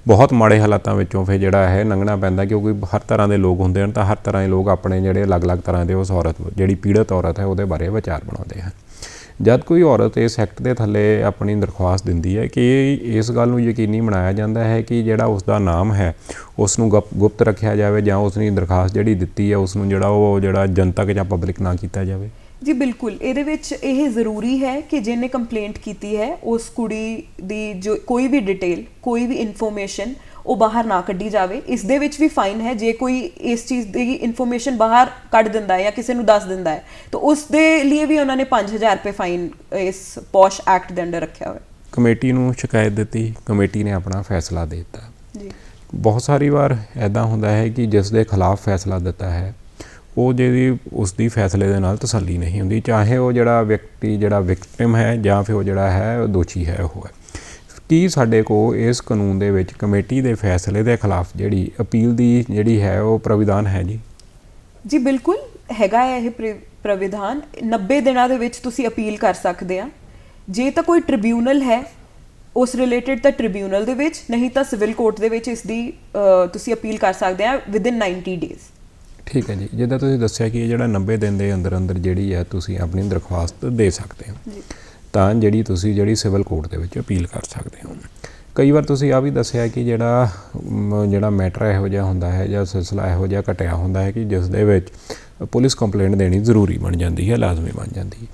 ਬਹੁਤ ਮਾੜੇ ਹਾਲਾਤਾਂ ਵਿੱਚੋਂ ਫਿਰ ਜਿਹੜਾ ਹੈ ਲੰਘਣਾ ਪੈਂਦਾ ਕਿਉਂਕਿ ਹਰ ਤਰ੍ਹਾਂ ਦੇ ਲੋਕ ਹੁੰਦੇ ਹਨ ਤਾਂ ਹਰ ਤਰ੍ਹਾਂ ਦੇ ਲੋਕ ਆਪਣੇ ਜਿਹੜੇ ਅਲੱਗ-ਅਲੱਗ ਤਰ੍ਹਾਂ ਦੇ ਉਸ ਔਰਤ, ਜਿਹੜੀ ਪੀੜਤ ਔਰਤ ਹੈ, ਉਹਦੇ ਬਾਰੇ ਵਿਚਾਰ ਬਣਾਉਂਦੇ ਹਨ। ਜਦ ਕੋਈ ਔਰਤ ਇਸ ਐਕਟ ਦੇ ਥੱਲੇ ਆਪਣੀ ਦਰਖਾਸਤ ਦਿੰਦੀ ਹੈ ਕਿ ਇਸ ਗੱਲ ਨੂੰ ਯਕੀਨੀ ਬਣਾਇਆ ਜਾਂਦਾ ਹੈ ਕਿ ਜਿਹੜਾ ਉਸ ਦਾ ਨਾਮ ਹੈ ਉਸ ਨੂੰ ਗੁਪਤ ਰੱਖਿਆ ਜਾਵੇ ਜਾਂ ਉਸ ਦੀ ਦਰਖਾਸਤ ਜਿਹੜੀ ਦਿੱਤੀ ਹੈ ਉਸ ਨੂੰ ਜਿਹੜਾ ਉਹ ਜਿਹੜਾ ਜਨਤਕ ਜਾਂ ਪਬਲਿਕ ਨਾ ਕੀਤਾ ਜਾਵੇ? ਜੀ, ਬਿਲਕੁਲ। ਇਹਦੇ ਵਿੱਚ ਇਹ ਜ਼ਰੂਰੀ ਹੈ ਕਿ ਜਿਹਨੇ ਕੰਪਲੇਂਟ ਕੀਤੀ ਹੈ, ਉਸ ਕੁੜੀ ਦੀ ਜੋ ਕੋਈ ਵੀ ਡਿਟੇਲ ਕੋਈ ਵੀ ਇਨਫੋਰਮੇਸ਼ਨ ਉਹ ਬਾਹਰ ਨਾ ਕੱਢੀ ਜਾਵੇ ਇਸ ਦੇ ਵਿੱਚ ਵੀ ਫਾਈਨ ਹੈ ਜੇ ਕੋਈ ਇਸ ਚੀਜ਼ ਦੀ ਇਨਫੋਰਮੇਸ਼ਨ ਬਾਹਰ ਕੱਢ ਦਿੰਦਾ ਹੈ ਜਾਂ ਕਿਸੇ ਨੂੰ ਦੱਸ ਦਿੰਦਾ ਹੈ ਤਾਂ ਉਸ ਦੇ ਲਈ ਵੀ ਉਹਨਾਂ ਨੇ 5000 ਰੁਪਏ ਫਾਈਨ ਇਸ ਪੋਸ਼ ਐਕਟ ਦੇ ਅੰਡਰ ਰੱਖਿਆ ਹੋਇਆ। ਹੈ ਕਮੇਟੀ ਨੂੰ ਸ਼ਿਕਾਇਤ ਦਿੱਤੀ ਕਮੇਟੀ ਨੇ ਆਪਣਾ ਫੈਸਲਾ ਦੇ ਦਿੱਤਾ। ਜੀ। ਬਹੁਤ ਸਾਰੀ ਵਾਰ ਐਦਾਂ ਹੁੰਦਾ ਹੈ ਕਿ ਜਿਸ ਦੇ ਖਿਲਾਫ ਫੈਸਲਾ ਦਿੱਤਾ ਹੈ ਉਹ ਜਿਹਦੀ ਉਸ ਦੀ ਫੈਸਲੇ ਦੇ ਨਾਲ ਤਸੱਲੀ ਨਹੀਂ ਹੁੰਦੀ ਚਾਹੇ ਉਹ ਜਿਹੜਾ ਵਿਅਕਤੀ ਜਿਹੜਾ ਵਿਕਟਿਮ ਹੈ ਜਾਂ ਫਿਰ ਉਹ ਜਿਹੜਾ ਹੈ ਦੋਸ਼ੀ ਹੈ ਉਹ ਹੈ। ਕੀ ਸਾਡੇ ਕੋ ਇਸ ਕਾਨੂੰਨ ਦੇ ਵਿੱਚ ਕਮੇਟੀ ਦੇ ਫੈਸਲੇ ਦੇ ਖਿਲਾਫ ਜਿਹੜੀ ਅਪੀਲ ਦੀ ਜਿਹੜੀ ਹੈ ਉਹ ਪ੍ਰਵਿਧਾਨ ਹੈ ਜੀ? ਜੀ ਬਿਲਕੁਲ ਹੈਗਾ ਹੈ ਇਹ ਪ੍ਰ- ਪ੍ਰਵਿਧਾਨ। 90 ਦਿਨਾਂ ਦੇ ਵਿੱਚ ਤੁਸੀਂ ਅਪੀਲ ਕਰ ਸਕਦੇ ਆ। ਜੇ ਤਾਂ ਕੋਈ ਟ੍ਰਿਬਿਊਨਲ ਹੈ ਉਸ ਰਿਲੇਟਡ ਤਾਂ ਟ੍ਰਿਬਿਊਨਲ ਦੇ ਵਿੱਚ ਨਹੀਂ ਤਾਂ ਸਿਵਲ ਕੋਰਟ ਦੇ ਵਿੱਚ ਇਸ ਦੀ ਤੁਸੀਂ ਅਪੀਲ ਕਰ ਸਕਦੇ ਆ ਵਿਦਿਨ 90 ਡੇਜ਼ ਠੀਕ ਹੈ ਜੀ। ਜਿੱਦਾਂ ਤੁਸੀਂ ਦੱਸਿਆ ਕਿ ਇਹ ਜਿਹੜਾ 90 ਦਿਨ ਦੇ ਅੰਦਰ ਅੰਦਰ ਜਿਹੜੀ ਹੈ ਤੁਸੀਂ ਆਪਣੀ ਦਰਖਾਸਤ ਦੇ ਸਕਦੇ ਹੋ। ਜੀ। ਤਾਂ ਜਿਹੜੀ ਤੁਸੀਂ ਜਿਹੜੀ ਸਿਵਲ ਕੋਰਟ ਦੇ ਵਿੱਚ ਅਪੀਲ ਕਰ ਸਕਦੇ ਹੋ। ਕਈ ਵਾਰ ਤੁਸੀਂ ਆ ਵੀ ਦੱਸਿਆ ਕਿ ਜਿਹੜਾ ਜਿਹੜਾ ਮੈਟਰ ਇਹੋ ਜਿਹਾ ਹੁੰਦਾ ਹੈ ਜਾਂ ਸਿਲਸਿਲਾ ਇਹੋ ਜਿਹਾ ਘਟਿਆ ਹੁੰਦਾ ਹੈ ਕਿ ਜਿਸ ਦੇ ਵਿੱਚ ਪੁਲਿਸ ਕੰਪਲੇਂਟ ਦੇਣੀ ਜ਼ਰੂਰੀ ਬਣ ਜਾਂਦੀ ਹੈ, ਲਾਜ਼ਮੀ ਬਣ ਜਾਂਦੀ ਹੈ।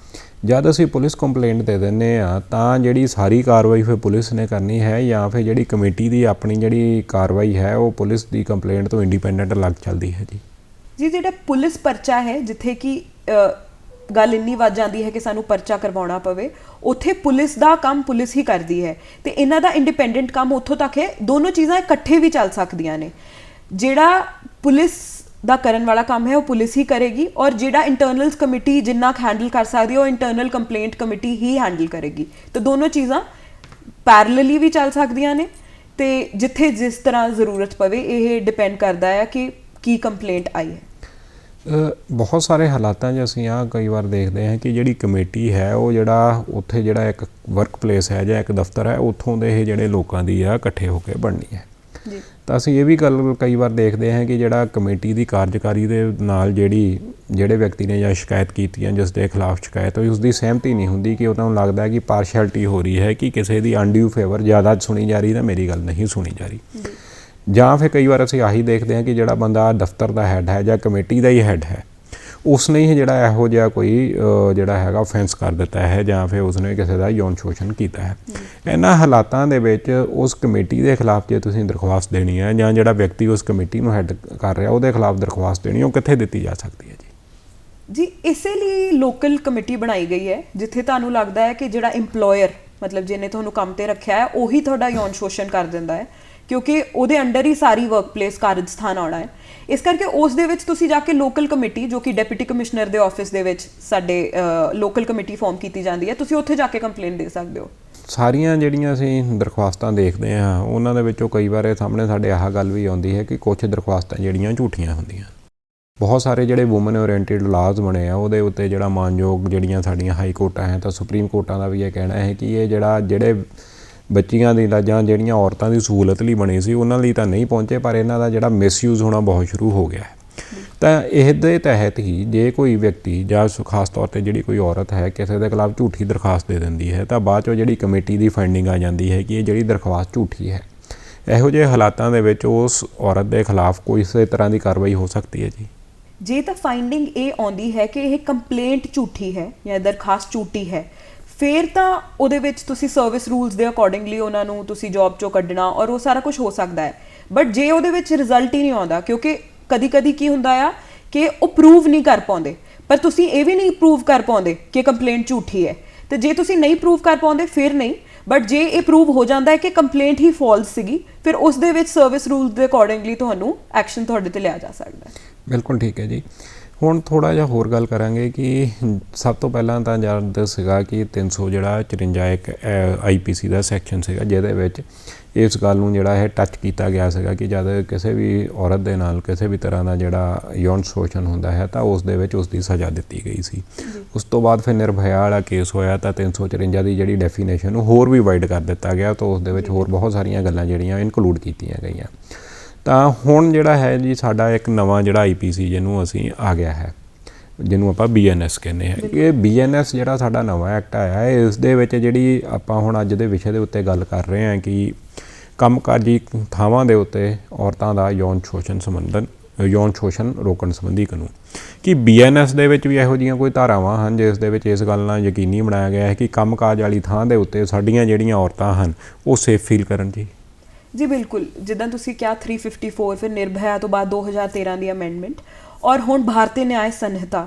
ਜਦ ਅਸੀਂ ਪੁਲਿਸ ਕੰਪਲੇਂਟ ਦੇ ਦਿੰਨੇ ਆ ਤਾਂ ਜਿਹੜੀ ਸਾਰੀ ਕਾਰਵਾਈ ਫਿਰ ਪੁਲਿਸ ਨੇ ਕਰਨੀ ਹੈ ਜਾਂ ਫਿਰ ਜਿਹੜੀ ਕਮੇਟੀ ਦੀ ਆਪਣੀ ਜਿਹੜੀ ਕਾਰਵਾਈ ਹੈ, ਉਹ ਪੁਲਿਸ ਦੀ ਕੰਪਲੇਂਟ ਤੋਂ ਇੰਡੀਪੈਂਡੈਂਟ ਲੱਗ ਚੱਲਦੀ ਹੈ ਜੀ। ਜੀ, ਜਿਹੜਾ ਪੁਲਿਸ ਪਰਚਾ ਹੈ, ਜਿੱਥੇ ਕਿ ਗੱਲ ਇੰਨੀ ਵੱਧ ਜਾਂਦੀ ਹੈ ਕਿ ਸਾਨੂੰ ਪਰਚਾ ਕਰਵਾਉਣਾ ਪਵੇ, ਉੱਥੇ ਪੁਲਿਸ ਦਾ ਕੰਮ ਪੁਲਿਸ ਹੀ ਕਰਦੀ ਹੈ ਤੇ ਇਹਨਾਂ ਦਾ ਇੰਡੀਪੈਂਡੈਂਟ ਕੰਮ ਉੱਥੋਂ ਤੱਕ ਹੈ, ਦੋਨੋਂ ਚੀਜ਼ਾਂ ਇਕੱਠੇ ਵੀ ਚੱਲ ਸਕਦੀਆਂ ਨੇ। ਜਿਹੜਾ ਪੁਲਿਸ ਦਾ ਕਰਨ ਵਾਲਾ ਕੰਮ ਹੈ, ਉਹ ਪੁਲਿਸ ਹੀ ਕਰੇਗੀ ਔਰ ਜਿਹੜਾ ਇੰਟਰਨਲਸ ਕਮੇਟੀ ਜਿੰਨਾ ਹੈਂਡਲ ਕਰ ਸਕਦੀ ਹੈ, ਉਹ ਇੰਟਰਨਲ ਕੰਪਲੇਂਟ ਕਮੇਟੀ ਹੀ ਹੈਂਡਲ ਕਰੇਗੀ। ਤੇ ਦੋਨੋਂ ਚੀਜ਼ਾਂ ਪੈਰਲਲੀ ਵੀ ਚੱਲ ਸਕਦੀਆਂ ਨੇ ਤੇ ਜਿੱਥੇ ਜਿਸ ਤਰ੍ਹਾਂ ਜ਼ਰੂਰਤ ਪਵੇ, ਇਹ ਡਿਪੈਂਡ ਕਰਦਾ ਹੈ ਕਿ ਕੀ ਕੰਪਲੇਂਟ ਆਈ ਹੈ। ਬਹੁਤ ਸਾਰੇ ਹਾਲਾਤਾਂ 'ਚ ਅਸੀਂ ਆ ਕਈ ਵਾਰ ਦੇਖਦੇ ਹਾਂ ਕਿ ਜਿਹੜੀ ਕਮੇਟੀ ਹੈ ਉਹ ਜਿਹੜਾ ਉੱਥੇ ਜਿਹੜਾ ਇੱਕ ਵਰਕ ਪਲੇਸ ਹੈ ਜਾਂ ਇੱਕ ਦਫ਼ਤਰ ਹੈ ਉੱਥੋਂ ਦੇ ਇਹ ਜਿਹੜੇ ਲੋਕਾਂ ਦੀ ਆ ਇਕੱਠੇ ਹੋ ਕੇ ਬਣਨੀ ਹੈ। ਜੀ। ਤਾਂ ਅਸੀਂ ਇਹ ਵੀ ਗੱਲ ਕਈ ਵਾਰ ਦੇਖਦੇ ਹਾਂ ਕਿ ਜਿਹੜਾ ਕਮੇਟੀ ਦੀ ਕਾਰਜਕਾਰੀ ਦੇ ਨਾਲ ਜਿਹੜੀ ਜਿਹੜੇ ਵਿਅਕਤੀ ਨੇ ਜਾਂ ਸ਼ਿਕਾਇਤ ਕੀਤੀ ਹੈ ਜਿਸ ਦੇ ਖਿਲਾਫ ਸ਼ਿਕਾਇਤ ਹੋਈ ਉਸ ਦੀ ਸਹਿਮਤੀ ਨਹੀਂ ਹੁੰਦੀ ਕਿ ਉਹਨਾਂ ਨੂੰ ਲੱਗਦਾ ਹੈ ਕਿ ਪਾਰਸ਼ੈਲਿਟੀ ਹੋ ਰਹੀ ਹੈ ਕਿ ਕਿਸੇ ਦੀ ਅਨਡਿਊ ਫੇਵਰ ਜ਼ਿਆਦਾ ਸੁਣੀ ਜਾ ਰਹੀ ਤਾਂ ਮੇਰੀ ਗੱਲ ਨਹੀਂ ਸੁਣੀ ਜਾ ਰਹੀ। ਜਾਂ ਫਿਰ ਕਈ ਵਾਰ ਅਸੀਂ ਆਹੀ ਦੇਖਦੇ ਹਾਂ ਕਿ ਜਿਹੜਾ ਬੰਦਾ ਦਫ਼ਤਰ ਦਾ ਹੈੱਡ ਹੈ ਜਾਂ ਕਮੇਟੀ ਦਾ ਹੀ ਹੈੱਡ ਹੈ, ਉਸਨੇ ਹੀ ਜਿਹੜਾ ਇਹੋ ਜਿਹਾ ਕੋਈ ਜਿਹੜਾ ਹੈਗਾ ਆਫੈਂਸ ਕਰ ਦਿੱਤਾ ਹੈ ਜਾਂ ਫਿਰ ਉਸਨੇ ਕਿਸੇ ਦਾ ਯੌਨ ਸ਼ੋਸ਼ਣ ਕੀਤਾ ਹੈ। ਇਹਨਾਂ ਹਾਲਾਤਾਂ ਦੇ ਵਿੱਚ ਉਸ ਕਮੇਟੀ ਦੇ ਖਿਲਾਫ ਜੇ ਤੁਸੀਂ ਦਰਖਾਸਤ ਦੇਣੀ ਹੈ ਜਾਂ ਜਿਹੜਾ ਵਿਅਕਤੀ ਉਸ ਕਮੇਟੀ ਨੂੰ ਹੈੱਡ ਕਰ ਰਿਹਾ, ਉਹਦੇ ਖਿਲਾਫ ਦਰਖਾਸਤ ਦੇਣੀ, ਉਹ ਕਿੱਥੇ ਦਿੱਤੀ ਜਾ ਸਕਦੀ ਹੈ ਜੀ? ਜੀ, ਇਸੇ ਲਈ ਲੋਕਲ ਕਮੇਟੀ ਬਣਾਈ ਗਈ ਹੈ, ਜਿੱਥੇ ਤੁਹਾਨੂੰ ਲੱਗਦਾ ਹੈ ਕਿ ਜਿਹੜਾ EMPLOYER, ਮਤਲਬ ਜਿਹਨੇ ਤੁਹਾਨੂੰ ਕੰਮ ਤੇ ਰੱਖਿਆ ਹੈ, ਉਹੀ ਤੁਹਾਡਾ ਯੌਨ ਸ਼ੋਸ਼ਣ ਕਰ ਦਿੰਦਾ ਹੈ। ਕਿਉਂਕਿ ਉਹਦੇ ਅੰਡਰ ਹੀ ਸਾਰੀ ਵਰਕਪਲੇਸ ਕਾਰਜ ਸਥਾਨ ਆਉਣਾ ਹੈ। ਇਸ ਕਰਕੇ ਉਸ ਦੇ ਵਿੱਚ ਤੁਸੀਂ ਜਾ ਕੇ ਲੋਕਲ ਕਮੇਟੀ ਜੋ ਕਿ ਡਿਪਟੀ ਕਮਿਸ਼ਨਰ ਦੇ ਆਫਿਸ ਦੇ ਵਿੱਚ ਸਾਡੇ ਲੋਕਲ ਕਮੇਟੀ ਫਾਰਮ ਕੀਤੀ ਜਾਂਦੀ ਹੈ, ਤੁਸੀਂ ਉੱਥੇ ਜਾ ਕੇ ਕੰਪਲੇਂਟ ਦੇ ਸਕਦੇ ਹੋ। ਸਾਰੀਆਂ ਜਿਹੜੀਆਂ ਅਸੀਂ ਦਰਖਾਸਤਾਂ ਦੇਖਦੇ ਹਾਂ, ਉਹਨਾਂ ਦੇ ਵਿੱਚੋਂ ਕਈ ਵਾਰ ਇਹ ਸਾਹਮਣੇ ਸਾਡੇ ਆਹ ਗੱਲ ਵੀ ਆਉਂਦੀ ਹੈ ਕਿ ਕੁਝ ਦਰਖਾਸਤਾਂ ਜਿਹੜੀਆਂ ਝੂਠੀਆਂ ਹੁੰਦੀਆਂ ਬਹੁਤ ਸਾਰੇ ਜਿਹੜੇ ਔਮਨ ਓਰੀਐਂਟਡ ਲਾਜ਼ ਬਣੇ ਆ, ਉਹਦੇ ਉੱਤੇ ਜਿਹੜਾ ਮਾਨਯੋਗ ਜਿਹੜੀਆਂ ਸਾਡੀਆਂ ਹਾਈ ਕੋਰਟਾਂ ਹੈ ਤਾਂ ਸੁਪਰੀਮ ਕੋਰਟਾਂ ਦਾ ਵੀ ਇਹ ਕਹਿਣਾ ਹੈ ਕਿ ਇਹ ਜਿਹੜਾ, ਜਿਹੜੇ ਬੱਚੀਆਂ ਦੀ ਲਾ- ਜਾਂ ਜਿਹੜੀਆਂ ਔਰਤਾਂ ਦੀ ਸਹੂਲਤ ਲਈ ਬਣੇ ਸੀ, ਉਹਨਾਂ ਲਈ ਤਾਂ ਨਹੀਂ ਪਹੁੰਚੇ, ਪਰ ਇਹਨਾਂ ਦਾ ਜਿਹੜਾ ਮਿਸਯੂਜ਼ ਹੋਣਾ ਬਹੁਤ ਸ਼ੁਰੂ ਹੋ ਗਿਆ ਹੈ। ਤਾਂ ਇਹਦੇ ਤਹਿਤ ਹੀ ਜੇ ਕੋਈ ਵਿਅਕਤੀ ਜਾਂ ਖਾਸ ਤੌਰ ਤੇ ਜਿਹੜੀ ਕੋਈ ਔਰਤ ਹੈ, ਕਿਸੇ ਦੇ ਖਿਲਾਫ ਝੂਠੀ ਦਰਖਾਸਤ ਦੇ ਦਿੰਦੀ ਹੈ, ਤਾਂ ਬਾਅਦ ਚੋਂ ਜਿਹੜੀ ਕਮੇਟੀ ਦੀ ਫੰਡਿੰਗ ਆ ਜਾਂਦੀ ਹੈ ਕਿ ਇਹ ਜਿਹੜੀ ਦਰਖਾਸਤ ਝੂਠੀ ਹੈ। ਇਹੋ ਜਿਹੇ ਹਾਲਾਤਾਂ ਦੇ ਵਿੱਚ ਉਸ ਔਰਤ ਦੇ ਖਿਲਾਫ ਕੋਈ ਇਸੇ ਤਰ੍ਹਾਂ ਦੀ ਕਾਰਵਾਈ ਹੋ ਸਕਦੀ ਹੈ ਜੀ? ਜੇ ਤਾਂ ਫਾਈਂਡਿੰਗ ਇਹ ਆਉਂਦੀ ਹੈ ਕਿ ਇਹ ਕੰਪਲੇਂਟ ਝੂਠੀ ਹੈ ਜਾਂ ਦਰਖਾਸਤ ਝੂਠੀ ਹੈ ਫਿਰ ਤਾਂ ਉਹਦੇ ਵਿੱਚ ਤੁਸੀਂ ਸਰਵਿਸ ਰੂਲਸ ਦੇ ਅਕੋਰਡਿੰਗਲੀ ਉਹਨਾਂ ਨੂੰ ਤੁਸੀਂ ਜੌਬ ਚੋਂ ਕੱਢਣਾ ਔਰ ਉਹ ਸਾਰਾ ਕੁਝ ਹੋ ਸਕਦਾ ਹੈ। ਬਟ ਜੇ ਉਹਦੇ ਵਿੱਚ ਰਿਜ਼ਲਟ ਹੀ ਨਹੀਂ ਆਉਂਦਾ, ਕਿਉਂਕਿ ਕਦੀ-ਕਦੀ ਕੀ ਹੁੰਦਾ ਆ ਕਿ ਉਹ ਪ੍ਰੂਵ ਨਹੀਂ ਕਰ ਪਾਉਂਦੇ। ਪਰ ਤੁਸੀਂ ਇਹ ਵੀ ਨਹੀਂ ਪ੍ਰੂਵ ਕਰ ਪਾਉਂਦੇ ਕਿ ਕੰਪਲੇਂਟ ਝੂਠੀ ਹੈ। ਤੇ ਜੇ ਤੁਸੀਂ ਨਹੀਂ ਪ੍ਰੂਵ ਕਰ ਪਾਉਂਦੇ, ਫਿਰ ਨਹੀਂ। ਬਟ ਜੇ ਇਹ ਪ੍ਰੂਵ ਹੋ ਜਾਂਦਾ ਹੈ ਕਿ ਕੰਪਲੇਂਟ ਹੀ ਫਾਲਸ ਸੀਗੀ, ਫਿਰ ਉਸ ਦੇ ਵਿੱਚ ਸਰਵਿਸ ਰੂਲਸ ਦੇ ਅਕੋਰਡਿੰਗਲੀ ਤੁਹਾਨੂੰ ਐਕਸ਼ਨ ਤੁਹਾਡੇ ਤੇ ਲਿਆ ਜਾ ਸਕਦਾ ਹੈ। ਬਿਲਕੁਲ ਠੀਕ ਹੈ ਜੀ। ਹੁਣ ਥੋੜਾ ਜਿਹਾ ਹੋਰ ਗੱਲ ਕਰਾਂਗੇ ਕਿ ਸਭ ਤੋਂ ਪਹਿਲਾਂ ਤਾਂ ਜਦ ਸੀਗਾ ਕਿ 300 ਜਿਹੜਾ 54 ਇੱਕ ਆਈਪੀਸੀ ਦਾ ਸੈਕਸ਼ਨ ਸੀਗਾ ਜਿਹਦੇ ਵਿੱਚ ਇਸ ਗੱਲ ਨੂੰ ਜਿਹੜਾ ਹੈ ਟੱਚ ਕੀਤਾ ਗਿਆ ਸੀਗਾ ਕਿ ਜਦ ਕਿਸੇ ਵੀ ਔਰਤ ਦੇ ਨਾਲ ਕਿਸੇ ਵੀ ਤਰ੍ਹਾਂ ਦਾ ਜਿਹੜਾ ਯੌਨ ਸ਼ੋਸ਼ਣ ਹੁੰਦਾ ਹੈ ਤਾਂ ਉਸ ਦੇ ਵਿੱਚ ਉਸ ਦੀ ਸਜ਼ਾ ਦਿੱਤੀ ਗਈ ਸੀ। ਉਸ ਤੋਂ ਬਾਅਦ ਫਿਰ ਨਿਰਭਇਆ ਵਾਲਾ ਕੇਸ ਹੋਇਆ ਤਾਂ 354 ਦੀ ਜਿਹੜੀ ਡੈਫੀਨੇਸ਼ਨ ਨੂੰ ਹੋਰ ਵੀ ਵਾਈਡ ਕਰ ਦਿੱਤਾ ਗਿਆ ਤਾਂ ਉਸ ਦੇ ਵਿੱਚ ਹੋਰ ਬਹੁਤ ਸਾਰੀਆਂ ਗੱਲਾਂ ਜਿਹੜੀਆਂ ਇਨਕਲੂਡ ਕੀਤੀਆਂ ਗਈਆਂ। ਤਾਂ ਹੁਣ ਜਿਹੜਾ ਹੈ ਜੀ ਸਾਡਾ ਇੱਕ ਨਵਾਂ ਜਿਹੜਾ ਆਈਪੀਸੀ ਜਿਹਨੂੰ ਅਸੀਂ ਆ ਗਿਆ ਹੈ ਜਿਹਨੂੰ ਆਪਾਂ ਬੀਐਨਐਸ ਕਹਿੰਦੇ ਹਾਂ। ਇਹ ਬੀਐਨਐਸ ਜਿਹੜਾ ਸਾਡਾ ਨਵਾਂ ਐਕਟ ਆਇਆ ਹੈ ਇਸ ਦੇ ਵਿੱਚ ਜਿਹੜੀ ਆਪਾਂ ਹੁਣ ਅੱਜ ਦੇ ਵਿਸ਼ੇ ਦੇ ਉੱਤੇ ਗੱਲ ਕਰ ਰਹੇ ਹਾਂ ਕਿ ਕੰਮਕਾਜੀ ਥਾਵਾਂ ਦੇ ਉੱਤੇ ਔਰਤਾਂ ਦਾ ਯੌਨ ਸ਼ੋਸ਼ਣ ਸੰਬੰਧਨ ਯੌਨ ਸ਼ੋਸ਼ਣ ਰੋਕਣ ਸੰਬੰਧੀ ਕਾਨੂੰਨ। ਕਿ ਬੀਐਨਐਸ ਦੇ ਵਿੱਚ ਵੀ ਇਹੋ ਜਿਹੀਆਂ ਕੋਈ ਧਾਰਾਵਾਂ ਹਨ ਜਿਸ ਦੇ ਵਿੱਚ ਇਸ ਗੱਲ ਨਾਲ ਯਕੀਨੀ ਬਣਾਇਆ ਗਿਆ ਹੈ ਕਿ ਕੰਮਕਾਜ ਵਾਲੀ ਥਾਂ ਦੇ ਉੱਤੇ ਸਾਡੀਆਂ ਜਿਹੜੀਆਂ ਔਰਤਾਂ ਹਨ ਉਹ ਸੇਫ ਫੀਲ ਕਰਨ ਜੀ। ਜੀ ਬਿਲਕੁਲ, ਜਿੱਦਾਂ ਤੁਸੀਂ ਕਿਹਾ 354 ਫਿਰ ਨਿਰਭਇਆ ਤੋਂ ਬਾਅਦ 2013 ਦੀ ਅਮੈਂਡਮੈਂਟ ਔਰ ਹੁਣ ਭਾਰਤੀ ਨਿਆਂ ਸੰਹਿਤਾ।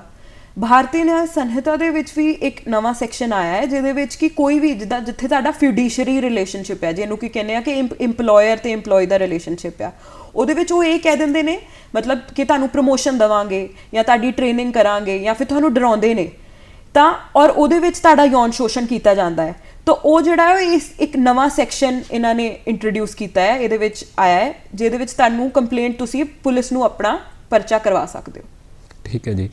ਭਾਰਤੀ ਨਿਆਂ ਸੰਹਿਤਾ ਦੇ ਵਿੱਚ ਵੀ ਇੱਕ ਨਵਾਂ ਸੈਕਸ਼ਨ ਆਇਆ ਹੈ, ਜਿਹਦੇ ਵਿੱਚ ਕਿ ਕੋਈ ਵੀ ਜਿੱਦਾਂ ਜਿੱਥੇ ਤੁਹਾਡਾ ਫਿਊਡੀਸ਼ਰੀ ਰਿਲੇਸ਼ਨਸ਼ਿਪ ਹੈ, ਜਿਹਨੂੰ ਕਿ ਕਹਿੰਦੇ ਆ ਕਿ EMPLOYER ਤੇ EMPLOYE ਦਾ ਰਿਲੇਸ਼ਨਸ਼ਿਪ ਆ, ਉਹਦੇ ਵਿੱਚ ਉਹ ਇਹ ਕਹਿ ਦਿੰਦੇ ਨੇ, ਮਤਲਬ ਕਿ ਤੁਹਾਨੂੰ ਪ੍ਰੋਮੋਸ਼ਨ ਦਵਾਂਗੇ ਜਾਂ ਤੁਹਾਡੀ ਟ੍ਰੇਨਿੰਗ ਕਰਾਂਗੇ ਜਾਂ ਫਿਰ ਤੁਹਾਨੂੰ ਡਰਾਉਂਦੇ ਨੇ। ਤਾਂ ਔਰ ਉਹਦੇ ਵਿੱਚ ਤੁਹਾਡਾ ਯੌਨ ਸ਼ੋਸ਼ਣ ਕੀਤਾ ਜਾਂਦਾ ਹੈ ਤਾਂ ਉਹ ਜਿਹੜਾ ਹੈ ਉਹ ਇਸ ਇੱਕ ਨਵਾਂ ਸੈਕਸ਼ਨ ਇਹਨਾਂ ਨੇ ਇੰਟਰੋਡਿਊਸ ਕੀਤਾ ਹੈ ਇਹਦੇ ਵਿੱਚ ਆਇਆ ਹੈ ਜਿਹਦੇ ਵਿੱਚ ਤੁਹਾਨੂੰ ਕੰਪਲੇਂਟ ਤੁਸੀਂ ਪੁਲਿਸ ਨੂੰ ਆਪਣਾ ਪਰਚਾ ਕਰਵਾ ਸਕਦੇ ਹੋ ਠੀਕ ਹੈ ਜੀ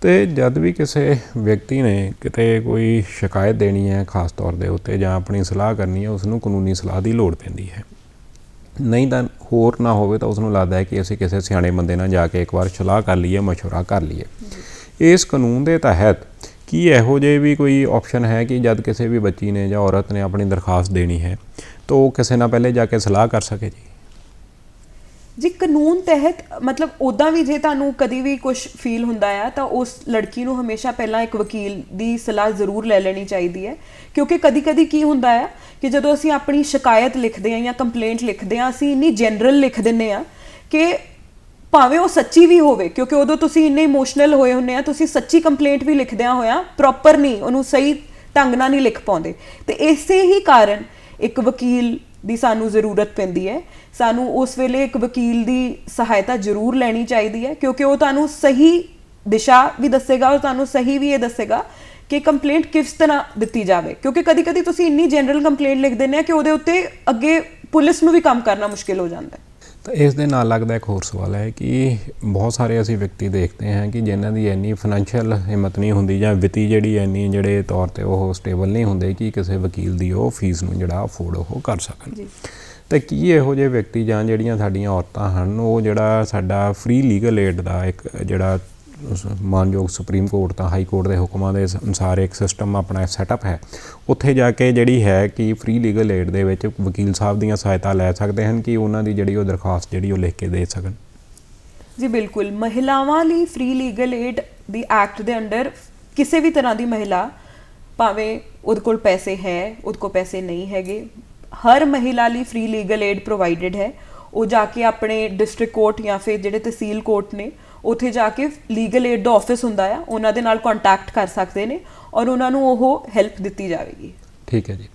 ਤੇ ਜਦ ਵੀ ਕਿਸੇ ਵਿਅਕਤੀ ਨੇ ਕਿਤੇ ਕੋਈ ਸ਼ਿਕਾਇਤ ਦੇਣੀ ਹੈ ਖਾਸ ਤੌਰ ਦੇ ਉੱਤੇ ਜਾਂ ਆਪਣੀ ਸਲਾਹ ਕਰਨੀ ਹੈ ਉਸ ਨੂੰ ਕਾਨੂੰਨੀ ਸਲਾਹ ਦੀ ਲੋੜ ਪੈਂਦੀ ਹੈ ਨਹੀਂ ਤਾਂ ਹੋਰ ਨਾ ਹੋਵੇ ਤਾਂ ਉਸ ਨੂੰ ਲੱਗਦਾ ਹੈ ਕਿ ਅਸੀਂ ਕਿਸੇ ਸਿਆਣੇ ਬੰਦੇ ਨਾਲ ਜਾ ਕੇ ਇੱਕ ਵਾਰ ਸਲਾਹ ਕਰ ਲਈਏ مشورہ ਕਰ ਲਈਏ ਇਸ ਕਾਨੂੰਨ ਦੇ ਤਹਿਤ ਕੀ ਇਹੋ ਜਿਹੇ ਵੀ ਕੋਈ ਆਪਸ਼ਨ ਹੈ ਕਿ ਜਦ ਕਿਸੇ ਵੀ ਬੱਚੀ ਨੇ ਜਾਂ ਔਰਤ ਨੇ ਆਪਣੀ ਦਰਖਾਸਤ ਦੇਣੀ ਹੈ, ਤਾਂ ਉਹ ਕਿਸੇ ਨਾਲ ਪਹਿਲੇ ਜਾ ਕੇ ਸਲਾਹ ਕਰ ਸਕੇ ਜੀ? ਜੀ, ਕਾਨੂੰਨ ਤਹਿਤ ਮਤਲਬ ਉਦਾਂ ਵੀ ਜੇ ਤੁਹਾਨੂੰ ਕਦੀ ਵੀ ਕੁਝ ਫੀਲ ਹੁੰਦਾ ਆ, ਤਾਂ ਉਸ ਲੜਕੀ ਨੂੰ ਹਮੇਸ਼ਾ ਪਹਿਲਾਂ ਇੱਕ ਵਕੀਲ ਦੀ ਸਲਾਹ ਜ਼ਰੂਰ ਲੈ ਲੈਣੀ ਚਾਹੀਦੀ ਹੈ। ਕਿਉਂਕਿ ਕਦੀ-ਕਦੀ ਕੀ ਹੁੰਦਾ ਆ ਕਿ ਜਦੋਂ ਅਸੀਂ ਆਪਣੀ ਸ਼ਿਕਾਇਤ ਲਿਖਦੇ ਆ ਜਾਂ ਕੰਪਲੇਂਟ ਲਿਖਦੇ ਆ ਅਸੀਂ ਇੰਨੀ ਜਨਰਲ ਲਿਖ ਦਿੰਨੇ ਆ ਕਿ ਭਾਵੇਂ ਉਹ ਸੱਚੀ ਵੀ ਹੋਵੇ, ਕਿਉਂਕਿ ਉਦੋਂ ਤੁਸੀਂ ਇੰਨੇ ਇਮੋਸ਼ਨਲ ਹੋਏ ਹੁੰਨੇ ਆ, ਤੁਸੀਂ ਸੱਚੀ ਕੰਪਲੇਂਟ ਵੀ ਲਿਖਦਿਆਂ ਹੋਇਆ ਪ੍ਰੋਪਰ ਨਹੀਂ, ਉਹਨੂੰ ਸਹੀ ਢੰਗ ਨਾਲ ਨਹੀਂ ਲਿਖ ਪਾਉਂਦੇ। ਤੇ ਇਸੇ ਹੀ ਕਾਰਨ ਇੱਕ ਵਕੀਲ ਦੀ ਸਾਨੂੰ ਜ਼ਰੂਰਤ ਪੈਂਦੀ ਹੈ। ਸਾਨੂੰ ਉਸ ਵੇਲੇ ਇੱਕ ਵਕੀਲ ਦੀ ਸਹਾਇਤਾ ਜ਼ਰੂਰ ਲੈਣੀ ਚਾਹੀਦੀ ਹੈ, ਕਿਉਂਕਿ ਉਹ ਤੁਹਾਨੂੰ ਸਹੀ ਦਿਸ਼ਾ ਵੀ ਦੱਸੇਗਾ, ਉਹ ਤੁਹਾਨੂੰ ਸਹੀ ਵੀ ਇਹ ਦੱਸੇਗਾ ਕਿ ਕੰਪਲੇਂਟ ਕਿਸ ਤਰ੍ਹਾਂ ਦਿੱਤੀ ਜਾਵੇ। ਕਿਉਂਕਿ ਕਦੀ-ਕਦੀ ਤੁਸੀਂ ਇੰਨੀ ਜਨਰਲ ਕੰਪਲੇਂਟ ਲਿਖ ਦਿੰਦੇ ਆ ਕਿ ਉਹਦੇ ਉੱਤੇ ਅੱਗੇ ਪੁਲਿਸ ਨੂੰ ਵੀ ਕੰਮ ਕਰਨਾ ਮੁਸ਼ਕਿਲ ਹੋ ਜਾਂਦਾ ਹੈ। ਤਾਂ ਇਸ ਦੇ ਨਾਲ ਲੱਗਦਾ ਇੱਕ ਹੋਰ ਸਵਾਲ ਹੈ ਕਿ ਬਹੁਤ ਸਾਰੇ ਅਸੀਂ ਵਿਅਕਤੀ ਦੇਖਦੇ ਹਾਂ ਕਿ ਜਿਨ੍ਹਾਂ ਦੀ ਇੰਨੀ ਫਾਈਨੈਂਸ਼ੀਅਲ ਹਿੰਮਤ ਨਹੀਂ ਹੁੰਦੀ ਜਾਂ ਵਿੱਤੀ ਜਿਹੜੀ ਇੰਨੀ ਜਿਹੜੇ ਤੌਰ ਤੇ ਉਹ ਸਟੇਬਲ ਨਹੀਂ ਹੁੰਦੇ ਕਿ ਕਿਸੇ ਵਕੀਲ ਦੀ ਉਹ ਫੀਸ ਨੂੰ ਜਿਹੜਾ ਅਫੋਰਡ ਉਹ ਕਰ ਸਕਣ। ਜੀ। ਤੇ ਕੀ ਇਹੋ ਜਿਹੇ ਵਿਅਕਤੀ ਜਾਂ ਜਿਹੜੀਆਂ ਸਾਡੀਆਂ ਔਰਤਾਂ ਹਨ ਉਹ ਜਿਹੜਾ ਸਾਡਾ ਫ੍ਰੀ ਲੀਗਲ ਏਡ ਦਾ ਇੱਕ ਜਿਹੜਾ ਮਾਨਯੋਗ ਸੁਪਰੀਮ ਕੋਰਟ ਤਾਂ ਹਾਈ ਕੋਰਟ ਦੇ ਹੁਕਮਾਂ ਦੇ ਅਨੁਸਾਰ ਇੱਕ ਸਿਸਟਮ ਆਪਣਾ ਸੈਟਅਪ ਹੈ। ਉੱਥੇ ਜਾ ਕੇ ਜਿਹੜੀ ਹੈ ਕਿ ਫ੍ਰੀ ਲੀਗਲ ਏਡ ਦੇ ਵਿੱਚ ਵਕੀਲ ਸਾਹਿਬ ਦੀਆਂ ਸਹਾਇਤਾ ਲੈ ਸਕਦੇ ਹਨ ਕਿ ਉਹਨਾਂ ਦੀ ਜਿਹੜੀ ਉਹ ਦਰਖਾਸਤ ਜਿਹੜੀ ਉਹ ਲਿਖ ਕੇ ਦੇ ਸਕਣ। ਜੀ, ਬਿਲਕੁਲ। ਮਹਿਲਾਵਾਂ ਲਈ ਫ੍ਰੀ ਲੀਗਲ ਏਡ ਦੀ ਐਕਟ ਦੇ ਅੰਡਰ ਕਿਸੇ ਵੀ ਤਰ੍ਹਾਂ ਦੀ ਮਹਿਲਾ ਭਾਵੇਂ ਉਹਦੇ ਕੋਲ ਪੈਸੇ ਹੈ, ਉਹਦੇ ਕੋਲ ਪੈਸੇ ਨਹੀਂ ਹੈਗੇ, ਹਰ ਮਹਿਲਾ ਲਈ ਫ੍ਰੀ ਲੀਗਲ ਏਡ ਪ੍ਰੋਵਾਈਡਡ ਹੈ। ਉਹ ਜਾ ਕੇ ਆਪਣੇ ਡਿਸਟ੍ਰਿਕਟ ਕੋਰਟ ਜਾਂ ਫਿਰ ਜਿਹੜੇ ਤਹਿਸੀਲ ਕੋਰਟ ਨੇ ਉੱਥੇ ਜਾ ਕੇ ਲੀਗਲ ਏਡ ਦਾ ਆਫਿਸ ਹੁੰਦਾ ਆ, ਉਹਨਾਂ ਦੇ ਨਾਲ ਕੰਟੈਕਟ ਕਰ ਸਕਦੇ ਨੇ ਔਰ ਉਹਨਾਂ ਨੂੰ ਉਹ ਹੈਲਪ ਦਿੱਤੀ ਜਾਵੇਗੀ। ਠੀਕ ਹੈ ਜੀ।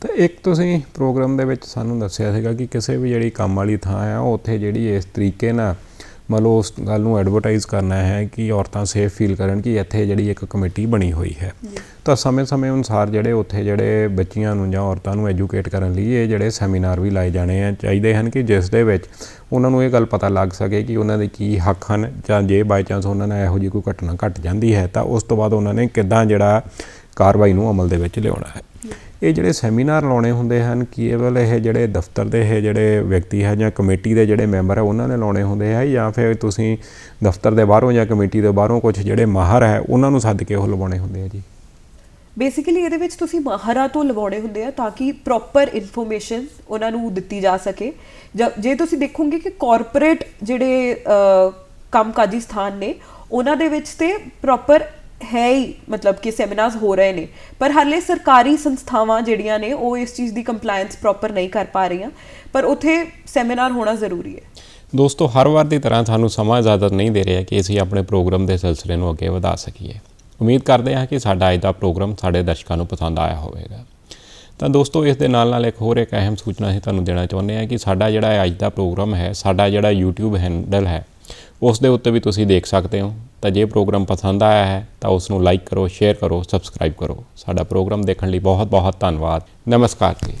ਤਾਂ ਇੱਕ ਤੁਸੀਂ ਪ੍ਰੋਗਰਾਮ ਦੇ ਵਿੱਚ ਸਾਨੂੰ ਦੱਸਿਆ ਸੀਗਾ ਕਿ ਕਿਸੇ ਵੀ ਜਿਹੜੀ ਕੰਮ ਵਾਲੀ ਥਾਂ ਆ, ਉੱਥੇ ਜਿਹੜੀ ਇਸ ਤਰੀਕੇ ਨਾਲ ਮੰਨ ਲਓ ਉਸ ਗੱਲ ਨੂੰ ਐਡਵਰਟਾਈਜ਼ ਕਰਨਾ ਹੈ ਕਿ ਔਰਤਾਂ ਸੇਫ ਫੀਲ ਕਰਨ ਕਿ ਇੱਥੇ ਜਿਹੜੀ ਇੱਕ ਕਮੇਟੀ ਬਣੀ ਹੋਈ ਹੈ। ਤਾਂ ਸਮੇਂ-ਸਮੇਂ ਅਨੁਸਾਰ ਜਿਹੜੇ ਉੱਥੇ ਜਿਹੜੇ ਬੱਚੀਆਂ ਨੂੰ ਜਾਂ ਔਰਤਾਂ ਨੂੰ ਐਜੂਕੇਟ ਕਰਨ ਲਈ ਇਹ ਜਿਹੜੇ ਸੈਮੀਨਾਰ ਵੀ ਲਾਏ ਜਾਣੇ ਆ ਚਾਹੀਦੇ ਹਨ ਕਿ ਜਿਸ ਦੇ ਵਿੱਚ ਉਹਨਾਂ ਨੂੰ ਇਹ ਗੱਲ ਪਤਾ ਲੱਗ ਸਕੇ ਕਿ ਉਹਨਾਂ ਦੇ ਕੀ ਹੱਕ ਹਨ ਜਾਂ ਜੇ ਬਾਈ ਚਾਂਸ ਉਹਨਾਂ ਨਾਲ ਇਹੋ ਜਿਹੀ ਕੋਈ ਘਟਨਾ ਘਟ ਜਾਂਦੀ ਹੈ ਤਾਂ ਉਸ ਤੋਂ ਬਾਅਦ ਉਹਨਾਂ ਨੇ ਕਿੱਦਾਂ ਜਿਹੜਾ ਕਾਰਵਾਈ ਨੂੰ ਅਮਲ ਦੇ ਵਿੱਚ ਲਿਆਉਣਾ ਹੈ। ਇਹ ਜਿਹੜੇ ਸੈਮੀਨਾਰ ਲਾਉਣੇ ਹੁੰਦੇ ਹਨ ਕੇਵਲ ਇਹ ਜਿਹੜੇ ਦਫ਼ਤਰ ਦੇ ਇਹ ਜਿਹੜੇ ਵਿਅਕਤੀ ਹੈ ਜਾਂ ਕਮੇਟੀ ਦੇ ਜਿਹੜੇ ਮੈਂਬਰ ਹੈ ਉਹਨਾਂ ਨੇ ਲਾਉਣੇ ਹੁੰਦੇ ਹੈ ਜਾਂ ਫਿਰ ਤੁਸੀਂ ਦਫ਼ਤਰ ਦੇ ਬਾਹਰੋਂ ਜਾਂ ਕਮੇਟੀ ਦੇ ਬਾਹਰੋਂ ਕੁਝ ਜਿਹੜੇ ਮਾਹਰ ਹੈ ਉਹਨਾਂ ਨੂੰ ਸੱਦ ਕੇ ਉਹ ਲਵਾਉਣੇ ਹੁੰਦੇ ਆ ਜੀ। ਬੇਸਿਕਲੀ ਇਹਦੇ ਵਿੱਚ ਤੁਸੀਂ ਮਾਹਰਾਂ ਤੋਂ ਲਵਾਉਣੇ ਹੁੰਦੇ ਆ ਤਾਂ ਕਿ ਪ੍ਰੋਪਰ ਇਨਫੋਰਮੇਸ਼ਨ ਉਹਨਾਂ ਨੂੰ ਦਿੱਤੀ ਜਾ ਸਕੇ। ਜ- ਜੇ ਤੁਸੀਂ ਦੇਖੋਗੇ ਕਿ ਕਾਰਪੋਰੇਟ ਜਿਹੜੇ ਅਹ, ਕੰਮਕਾਜੀ ਸਥਾਨ ਨੇ ਉਹਨਾਂ ਦੇ ਵਿੱਚ ਤੇ ਪ੍ਰੋਪਰ ਹੈ ਹੀ, ਮਤਲਬ ਕਿ ਸੈਮੀਨਾਰਸ ਹੋ ਰਹੇ ਨੇ। ਪਰ ਹਾਲੇ ਸਰਕਾਰੀ ਸੰਸਥਾਵਾਂ ਜਿਹੜੀਆਂ ਨੇ, ਉਹ ਇਸ ਚੀਜ਼ ਦੀ ਕੰਪਲਾਈਂਸ ਪ੍ਰੋਪਰ ਨਹੀਂ ਕਰ ਪਾ ਰਹੀਆਂ। ਪਰ ਉੱਥੇ ਸੈਮੀਨਾਰ ਹੋਣਾ ਜ਼ਰੂਰੀ ਹੈ। ਦੋਸਤੋ, ਹਰ ਵਾਰ ਦੀ ਤਰ੍ਹਾਂ ਸਾਨੂੰ ਸਮਾਂ ਇਜਾਜ਼ਤ ਨਹੀਂ ਦੇ ਰਿਹਾ ਕਿ ਅਸੀਂ ਆਪਣੇ ਪ੍ਰੋਗਰਾਮ ਦੇ ਸਿਲਸਿਲੇ ਨੂੰ ਅੱਗੇ ਵਧਾ ਸਕੀਏ। ਉਮੀਦ ਕਰਦੇ ਹਾਂ ਕਿ ਸਾਡਾ ਅੱਜ ਦਾ ਪ੍ਰੋਗਰਾਮ ਸਾਡੇ ਦਰਸ਼ਕਾਂ ਨੂੰ ਪਸੰਦ ਆਇਆ ਹੋਵੇਗਾ। ਤਾਂ ਦੋਸਤੋ, ਇਸ ਦੇ ਨਾਲ ਨਾਲ ਇੱਕ ਹੋਰ ਇੱਕ ਅਹਿਮ ਸੂਚਨਾ ਅਸੀਂ ਤੁਹਾਨੂੰ ਦੇਣਾ ਚਾਹੁੰਦੇ ਹਾਂ ਕਿ ਸਾਡਾ ਜਿਹੜਾ ਅੱਜ ਦਾ ਪ੍ਰੋਗਰਾਮ ਹੈ, ਸਾਡਾ ਜਿਹੜਾ YouTube ਹੈਂਡਲ ਹੈ, ਉਸ ਦੇ ਉੱਤੇ ਵੀ ਤੁਸੀਂ ਦੇਖ ਸਕਦੇ ਹੋ। ਤਾਂ ਜੇ ਪ੍ਰੋਗਰਾਮ ਪਸੰਦ ਆਇਆ ਹੈ, ਤਾਂ ਉਸ ਨੂੰ ਲਾਈਕ ਕਰੋ ਸ਼ੇਅਰ ਕਰੋ ਸਬਸਕ੍ਰਾਈਬ ਕਰੋ। ਸਾਡਾ ਪ੍ਰੋਗਰਾਮ ਦੇਖਣ ਲਈ ਬਹੁਤ ਬਹੁਤ ਧੰਨਵਾਦ। ਨਮਸਕਾਰ ਜੀ।